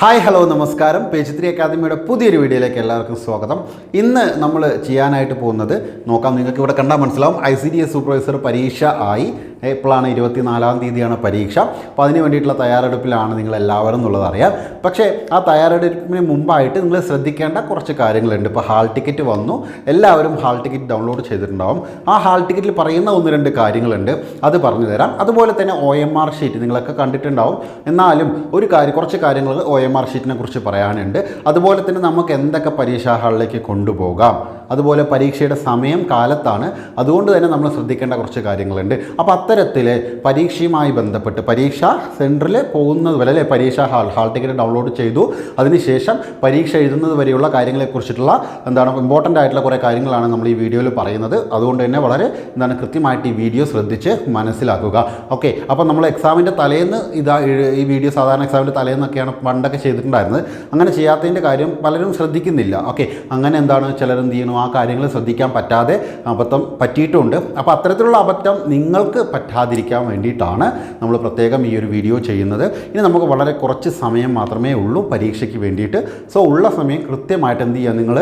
Hi hello നമസ്കാരം. Page three അക്കാദമിയുടെ പുതിയൊരു വീഡിയോയിലേക്ക് എല്ലാവർക്കും സ്വാഗതം. ഇന്ന് നമ്മൾ ചെയ്യാനായിട്ട് പോകുന്നത് നോക്കാം. നിങ്ങൾക്ക് ഇവിടെ കണ്ടാൽ മനസ്സിലാവും. I C D S supervisor പരീക്ഷ ആയി എപ്പോഴാണ് ഇരുപത്തിനാലാം തീയതിയാണ് പരീക്ഷ. അപ്പോൾ അതിന് വേണ്ടിയിട്ടുള്ള തയ്യാറെടുപ്പിലാണ് നിങ്ങൾ എല്ലാവരും എന്നുള്ളത് അറിയാം. പക്ഷേ ആ തയ്യാറെടുപ്പിന് മുമ്പായിട്ട് നിങ്ങൾ ശ്രദ്ധിക്കേണ്ട കുറച്ച് കാര്യങ്ങളുണ്ട്. ഇപ്പോൾ ഹാൾ ടിക്കറ്റ് വന്നു. എല്ലാവരും ഹാൾ ടിക്കറ്റ് ഡൗൺലോഡ് ചെയ്തിട്ടുണ്ടാവും. ആ ഹാൾ ടിക്കറ്റിൽ പറയുന്ന ഒന്ന് രണ്ട് കാര്യങ്ങളുണ്ട്. അത് പറഞ്ഞു തരാം. അതുപോലെ തന്നെ ഒ എം ആർ ഷീറ്റ് നിങ്ങളൊക്കെ കണ്ടിട്ടുണ്ടാവും. എന്നാലും ഒരു കാര്യം കുറച്ച് കാര്യങ്ങൾ ഒ എം ആർ ഷീറ്റിനെ കുറിച്ച് പറയാനുണ്ട്. അതുപോലെ തന്നെ നമുക്ക് എന്തൊക്കെ പരീക്ഷാ ഹാളിലേക്ക് കൊണ്ടുപോകാം? അതുപോലെ പരീക്ഷയുടെ സമയം കാലത്താണ്. അതുകൊണ്ട് തന്നെ നമ്മൾ ശ്രദ്ധിക്കേണ്ട കുറച്ച് കാര്യങ്ങളുണ്ട്. അപ്പോൾ അത്തരത്തിൽ പരീക്ഷയുമായി ബന്ധപ്പെട്ട് പരീക്ഷ സെന്ററിൽ പോകുന്നത് വരെ അല്ലേ? പരീക്ഷാ ഹാൾ ഹാൾ ടിക്കറ്റ് ഡൗൺലോഡ് ചെയ്തു. അതിനുശേഷം പരീക്ഷ എഴുതുന്നത് വരെയുള്ള കാര്യങ്ങളെക്കുറിച്ചിട്ടുള്ള എന്താണ് ഇമ്പോർട്ടന്റ് ആയിട്ടുള്ള കുറേ കാര്യങ്ങളാണ് നമ്മൾ ഈ വീഡിയോയിൽ പറയുന്നത്. അതുകൊണ്ട് തന്നെ വളരെ എന്താണ് കൃത്യമായിട്ട് ഈ വീഡിയോ ശ്രദ്ധിച്ച് മനസ്സിലാക്കുക. ഓക്കെ അപ്പോൾ നമ്മൾ എക്സാമിന്റെ തലേന്ന് ഇതാ ഈ വീഡിയോ സാധാരണ എക്സാമിന്റെ തലേന്നൊക്കെയാണ് പണ്ടൊക്കെ ചെയ്തിട്ടുണ്ടായിരുന്നത്. അങ്ങനെ ചെയ്യാത്തതിന്റെ കാര്യം പലരും ശ്രദ്ധിക്കുന്നില്ല. ഓക്കെ അങ്ങനെ എന്താണ് ചിലരെന്ത് ചെയ്യുന്നു ആ കാര്യങ്ങൾ ശ്രദ്ധിക്കാൻ പറ്റാതെ അബദ്ധം പറ്റിയിട്ടുമുണ്ട് അപ്പോൾ അത്തരത്തിലുള്ള അബദ്ധം നിങ്ങൾക്ക് പറ്റാതിരിക്കാൻ വേണ്ടിയിട്ടാണ് നമ്മൾ പ്രത്യേകം ഈ ഒരു വീഡിയോ ചെയ്യുന്നത്. ഇനി നമുക്ക് വളരെ കുറച്ച് സമയം മാത്രമേ ഉള്ളൂ പരീക്ഷയ്ക്ക് വേണ്ടിയിട്ട്. സോ ഉള്ള സമയം കൃത്യമായിട്ട് എന്ത് ചെയ്യുക? നിങ്ങൾ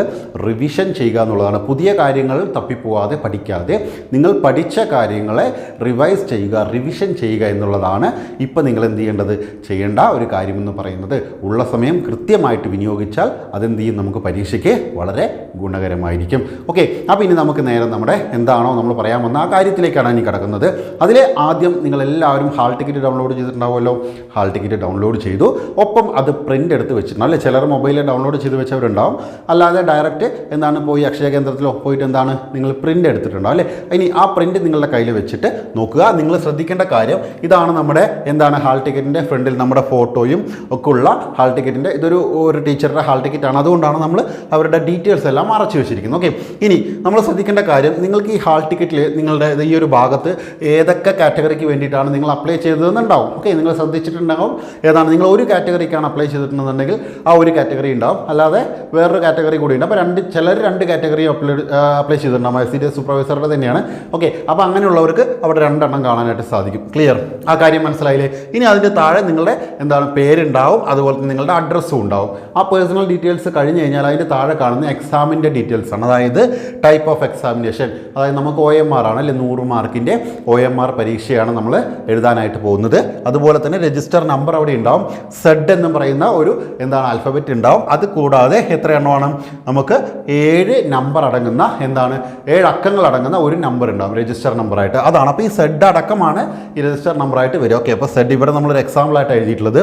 റിവിഷൻ ചെയ്യുക എന്നുള്ളതാണ്. പുതിയ കാര്യങ്ങൾ തപ്പിപ്പോവാതെ പഠിക്കാതെ നിങ്ങൾ പഠിച്ച കാര്യങ്ങളെ റിവൈസ് ചെയ്യുക റിവിഷൻ ചെയ്യുക എന്നുള്ളതാണ് ഇപ്പോൾ നിങ്ങൾ എന്ത് ചെയ്യേണ്ടത്? ചെയ്യേണ്ട ഒരു കാര്യമെന്ന് പറയുന്നത്. ഉള്ള സമയം കൃത്യമായിട്ട് വിനിയോഗിച്ചാൽ അതെന്ത് ചെയ്യും? നമുക്ക് പരീക്ഷയ്ക്ക് വളരെ ഗുണകരമായിരിക്കും. ഓക്കെ അപ്പോൾ ഇനി നമുക്ക് നേരെ നമ്മുടെ എന്താണോ നമ്മൾ പറയാൻ വന്ന ആ കാര്യത്തിലേക്കാണ് ഇനി കിടക്കുന്നത്. അതിലെ ആദ്യം നിങ്ങൾ എല്ലാവരും ഹാൾ ടിക്കറ്റ് ഡൗൺലോഡ് ചെയ്തിട്ടുണ്ടാവുമല്ലോ. ഹാൾ ടിക്കറ്റ് ഡൗൺലോഡ് ചെയ്തു. ഒപ്പം അത് പ്രിന്റ് എടുത്ത് വെച്ചിട്ടുണ്ട്. അല്ലെ? ചിലർ മൊബൈലിൽ ഡൗൺലോഡ് ചെയ്ത് വെച്ചവരുണ്ടാവും. അല്ലാതെ ഡയറക്റ്റ് എന്താണ് പോയി അക്ഷയ കേന്ദ്രത്തിലോ പോയിട്ട് എന്താണ് നിങ്ങൾ പ്രിന്റ് എടുത്തിട്ടുണ്ടാവും. അല്ലേ? ഇനി ആ പ്രിന്റ് നിങ്ങളുടെ കയ്യിൽ വെച്ചിട്ട് നോക്കുക. നിങ്ങൾ ശ്രദ്ധിക്കേണ്ട കാര്യം ഇതാണ് നമ്മുടെ എന്താണ് ഹാൾ ടിക്കറ്റിന്റെ ഫ്രണ്ടിൽ നമ്മുടെ ഫോട്ടോയും ഒക്കെ ഉള്ള ഹാൾ ടിക്കറ്റിന്റെ ഇതൊരു ഒരു ടീച്ചറുടെ ഹാൾ ടിക്കറ്റാണ്. അതുകൊണ്ടാണ് നമ്മൾ അവരുടെ ഡീറ്റെയിൽസ് എല്ലാം മറച്ചു വെച്ചിരിക്കുന്നത്. ഓക്കെ ഇനി നമ്മൾ ശ്രദ്ധിക്കേണ്ട കാര്യം നിങ്ങൾക്ക് ഈ ഹാൾ ടിക്കറ്റിൽ നിങ്ങളുടെ ഈ ഒരു ഭാഗത്ത് ഏതൊക്കെ കാറ്റഗറിക്ക് വേണ്ടിയിട്ടാണ് നിങ്ങൾ അപ്ലൈ ചെയ്തതെന്നുണ്ടാവും. ഓക്കെ നിങ്ങൾ ശ്രദ്ധിച്ചിട്ടുണ്ടാവും. ഏതാണ്? നിങ്ങൾ ഒരു കാറ്റഗറിക്കാണ് അപ്ലൈ ചെയ്തിട്ടുണ്ടെന്നുണ്ടെങ്കിൽ ആ ഒരു കാറ്റഗറി ഉണ്ടാവും. അല്ലാതെ വേറൊരു കാറ്റഗറി കൂടി ഉണ്ട്. അപ്പോൾ രണ്ട് ചിലർ രണ്ട് കാറ്റഗറി അപ്ലൈ അപ്ലൈ ചെയ്തിട്ടുണ്ടാവും. ഡി സൂപ്പർവൈസറുടെ തന്നെയാണ്. ഓക്കെ അപ്പോൾ അങ്ങനെയുള്ളവർക്ക് അവിടെ രണ്ടെണ്ണം കാണാനായിട്ട് സാധിക്കും. ക്ലിയർ ആ കാര്യം മനസ്സിലായില്ലേ? ഇനി അതിന്റെ താഴെ നിങ്ങളുടെ എന്താണ് പേരുണ്ടാവും. അതുപോലെ തന്നെ നിങ്ങളുടെ അഡ്രസ്സും ഉണ്ടാവും. ആ പേഴ്സണൽ ഡീറ്റെയിൽസ് കഴിഞ്ഞ് കഴിഞ്ഞാൽ അതിന്റെ താഴെ കാണുന്ന എക്സാമിന്റെ ഡീറ്റെയിൽസ് ആണ്. അതായത് ടൈപ്പ് ഓഫ് എക്സാമിനേഷൻ അതായത് നമുക്ക് ഒ എം ആർ ആണ് അല്ലെങ്കിൽ നൂറ് മാർക്കിന്റെ ഒ എം ആർ പരീക്ഷയാണ് നമ്മൾ എഴുതാനായിട്ട് പോകുന്നത്. അതുപോലെ തന്നെ രജിസ്റ്റർ നമ്പർ അവിടെ ഉണ്ടാവും. സെഡ് എന്ന് പറയുന്ന ഒരു എന്താണ് ആൽഫബറ്റ് ഉണ്ടാവും. അത് കൂടാതെ എത്ര എണ്ണമാണ് നമുക്ക് ഏഴ് നമ്പർ അടങ്ങുന്ന എന്താണ് ഏഴ് അക്കങ്ങൾ അടങ്ങുന്ന ഒരു നമ്പർ ഉണ്ടാവും രജിസ്റ്റർ നമ്പറായിട്ട് അതാണ്. അപ്പോൾ ഈ സെഡ് അടക്കമാണ് ഈ രജിസ്റ്റർ നമ്പറായിട്ട് വരും ഓക്കെ അപ്പോൾ സെഡ് ഇവിടെ നമ്മളൊരു എക്സാമ്പിളായിട്ട് എഴുതിയിട്ടുള്ളത്.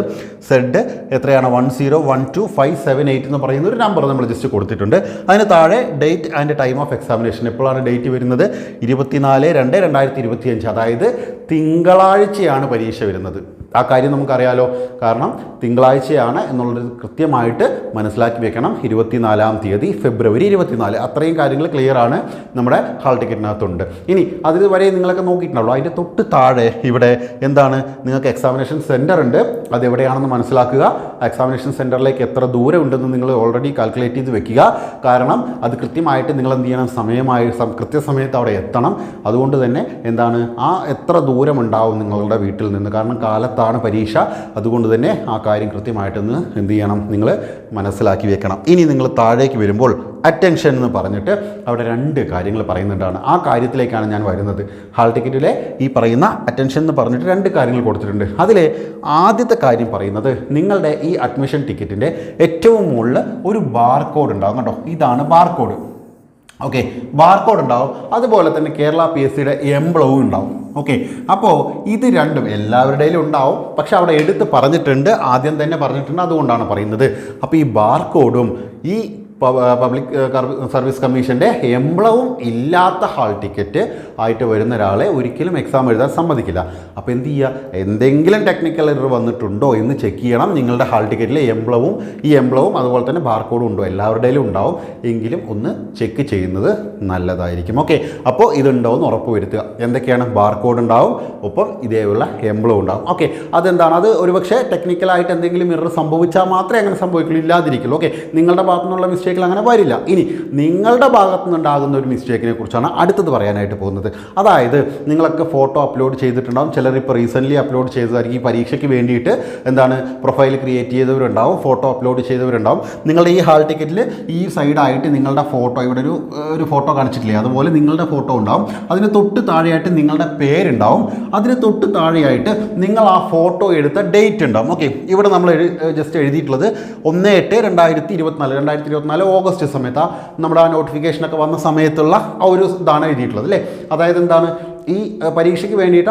സെഡ് എത്രയാണ്? One zero one two five seven eight എന്ന് പറയുന്ന ഒരു നമ്പർ നമ്മൾ ജസ്റ്റ് കൊടുത്തിട്ടുണ്ട്. അതിന് താഴെ date and time of examination എപ്പോഴാണ് ഡേറ്റ് വരുന്നത്. ഇരുപത്തിനാല് രണ്ട് രണ്ടായിരത്തി ഇരുപത്തി അഞ്ച് അതായത് തിങ്കളാഴ്ചയാണ് പരീക്ഷ വരുന്നത്. ആ കാര്യം നമുക്കറിയാലോ. കാരണം തിങ്കളാഴ്ചയാണ് എന്നുള്ളത് കൃത്യമായിട്ട് മനസ്സിലാക്കി വെക്കണം. ഇരുപത്തിനാലാം തീയതി ഫെബ്രുവരി ഇരുപത്തിനാല്. അത്രയും കാര്യങ്ങൾ ക്ലിയർ ആണ് നമ്മുടെ ഹാൾ ടിക്കറ്റിനകത്തുണ്ട് ഇനി അതിൽ നിങ്ങളൊക്കെ നോക്കിയിട്ടുണ്ടാവുള്ളൂ. അതിന്റെ തൊട്ട് താഴെ ഇവിടെ എന്താണ്? നിങ്ങൾക്ക് എക്സാമിനേഷൻ സെന്റർ ഉണ്ട്. അത് എവിടെയാണെന്ന് മനസ്സിലാക്കുക എക്സാമിനേഷൻ സെന്ററിലേക്ക് എത്ര ദൂരം ഉണ്ടെന്ന് നിങ്ങൾ ഓൾറെഡി കാൽക്കുലേറ്റ് ചെയ്ത് വെക്കുക. കാരണം അത് കൃത്യമായിട്ട് നിങ്ങൾ എന്ത് ചെയ്യണം? സമയമായി കൃത്യസമയത്ത് അവിടെ എത്തണം. അതുകൊണ്ട് തന്നെ എന്താണ്? ആ എത്ര ദൂരം ഉണ്ടാവും നിങ്ങളുടെ വീട്ടിൽ നിന്ന്? കാരണം കാലത്താണ് പരീക്ഷ. അതുകൊണ്ട് തന്നെ ആ കാര്യം കൃത്യമായിട്ടൊന്ന് എന്ത് ചെയ്യണം? നിങ്ങൾ മനസ്സിലാക്കി വെക്കണം. ഇനി നിങ്ങൾ താഴേക്ക് വരുമ്പോൾ അറ്റൻഷൻ എന്ന് പറഞ്ഞിട്ട് അവിടെ രണ്ട് കാര്യങ്ങൾ പറയുന്നുണ്ടാണ്. ആ കാര്യത്തിലേക്കാണ് ഞാൻ വരുന്നത്. ഹാൾ ടിക്കറ്റിലെ ഈ പറയുന്ന അറ്റൻഷൻ എന്ന് പറഞ്ഞിട്ട് രണ്ട് കാര്യങ്ങൾ കൊടുത്തിട്ടുണ്ട്. അതിലെ ആദ്യത്തെ കാര്യം പറയുന്നത് നിങ്ങളുടെ ഈ അഡ്മിഷൻ ടിക്കറ്റിന്റെ ഏറ്റവും മുകളിൽ ഒരു ബാർകോഡ് ഉണ്ടാകും കേട്ടോ ഇതാണ് ബാർകോഡ് ഓക്കെ ബാർകോഡ് ഉണ്ടാവും. അതുപോലെ തന്നെ കേരള പി എസ് സിയുടെ എംബ്ലവും ഉണ്ടാവും. ഓക്കെ അപ്പോൾ ഇത് രണ്ടും എല്ലാവരുടെയിലും ഉണ്ടാവും. പക്ഷെ അവിടെ എടുത്ത് പറഞ്ഞിട്ടുണ്ട് ആദ്യം തന്നെ പറഞ്ഞിട്ടുണ്ട് അതുകൊണ്ടാണ് പറയുന്നത്. അപ്പോൾ ഈ ബാർകോഡും ഈ പബ്ലിക് സർവീസ് കമ്മീഷന്റെ എംബ്ലവും ഇല്ലാത്ത ഹാൾ ടിക്കറ്റ് ആയിട്ട് വരുന്ന ഒരാളെ ഒരിക്കലും എക്സാം എഴുതാൻ സമ്മതിക്കില്ല. അപ്പോൾ എന്ത് ചെയ്യുക എന്തെങ്കിലും ടെക്നിക്കൽ എറർ വന്നിട്ടുണ്ടോ എന്ന് ചെക്ക് ചെയ്യണം. നിങ്ങളുടെ ഹാൾ ടിക്കറ്റിലെ എംബ്ലവും ഈ എംബ്ലവും അതുപോലെ തന്നെ ബാർകോഡും ഉണ്ടോ? എല്ലാവരുടെയിലും ഉണ്ടാവും. എങ്കിലും ഒന്ന് ചെക്ക് ചെയ്യുന്നത് നല്ലതായിരിക്കും. ഓക്കെ അപ്പോൾ ഇതുണ്ടോ എന്ന് ഉറപ്പ് വരുത്തുക. എന്തൊക്കെയാണ്? ബാർകോഡ് ഉണ്ടാവും. ഒപ്പം ഇതേയുള്ള എംബ്ലവും ഉണ്ടാവും. ഓക്കെ അതെന്താണ്? അത് ഒരുപക്ഷെ ടെക്നിക്കലായിട്ട് എന്തെങ്കിലും എറർ സംഭവിച്ചാൽ മാത്രമേ അങ്ങനെ സംഭവിക്കുള്ളൂ. ഇല്ലാതിരിക്കുള്ളൂ. ഓക്കെ നിങ്ങളുടെ ഭാഗത്തുനിന്നുള്ള മിസ്റ്റേക്ക് മിസ്റ്റേക്കുകൾ അങ്ങനെ വരില്ല. ഇനി നിങ്ങളുടെ ഭാഗത്തു നിന്നുണ്ടാകുന്ന ഒരു മിസ്റ്റേക്കിനെ കുറിച്ചാണ് അടുത്തത് പറയാനായിട്ട് പോകുന്നത്. അതായത് നിങ്ങളൊക്കെ ഫോട്ടോ അപ്ലോഡ് ചെയ്തിട്ടുണ്ടാവും. ചിലർ ഇപ്പോൾ റീസെന്റ്ലി അപ്ലോഡ് ചെയ്തതായിരിക്കും. ഈ പരീക്ഷയ്ക്ക് വേണ്ടിയിട്ട് എന്താണ് പ്രൊഫൈൽ ക്രിയേറ്റ് ചെയ്തവരുണ്ടാവും. ഫോട്ടോ അപ്ലോഡ് ചെയ്തവരുണ്ടാവും. നിങ്ങളുടെ ഈ ഹാൾ ടിക്കറ്റിൽ ഈ സൈഡായിട്ട് നിങ്ങളുടെ ഫോട്ടോ ഇവിടെ ഒരു ഒരു ഫോട്ടോ കാണിച്ചിട്ടില്ലേ? അതുപോലെ നിങ്ങളുടെ ഫോട്ടോ ഉണ്ടാവും. അതിന് തൊട്ട് താഴെയായിട്ട് നിങ്ങളുടെ പേരുണ്ടാവും. അതിന് തൊട്ട് താഴെയായിട്ട് നിങ്ങൾ ആ ഫോട്ടോ എടുത്ത ഡേറ്റ് ഉണ്ടാവും. ഓക്കെ ഇവിടെ നമ്മൾ ജസ്റ്റ് എഴുതിയിട്ടുള്ളത് ഒന്ന് എട്ട് രണ്ടായിരത്തി ഇരുപത്തിനാല്. രണ്ടായിരത്തി ഇരുപത്തിനാല് ഓഗസ്റ്റ് സമയത്ത് നമ്മുടെ ആ നോട്ടിഫിക്കേഷനൊക്കെ വന്ന സമയത്തുള്ള ആ ഒരു ഇതാണ് എഴുതിയിട്ടുള്ളത് അല്ലേ? അതായത് എന്താണ്? ഈ പരീക്ഷയ്ക്ക് വേണ്ടിയിട്ട്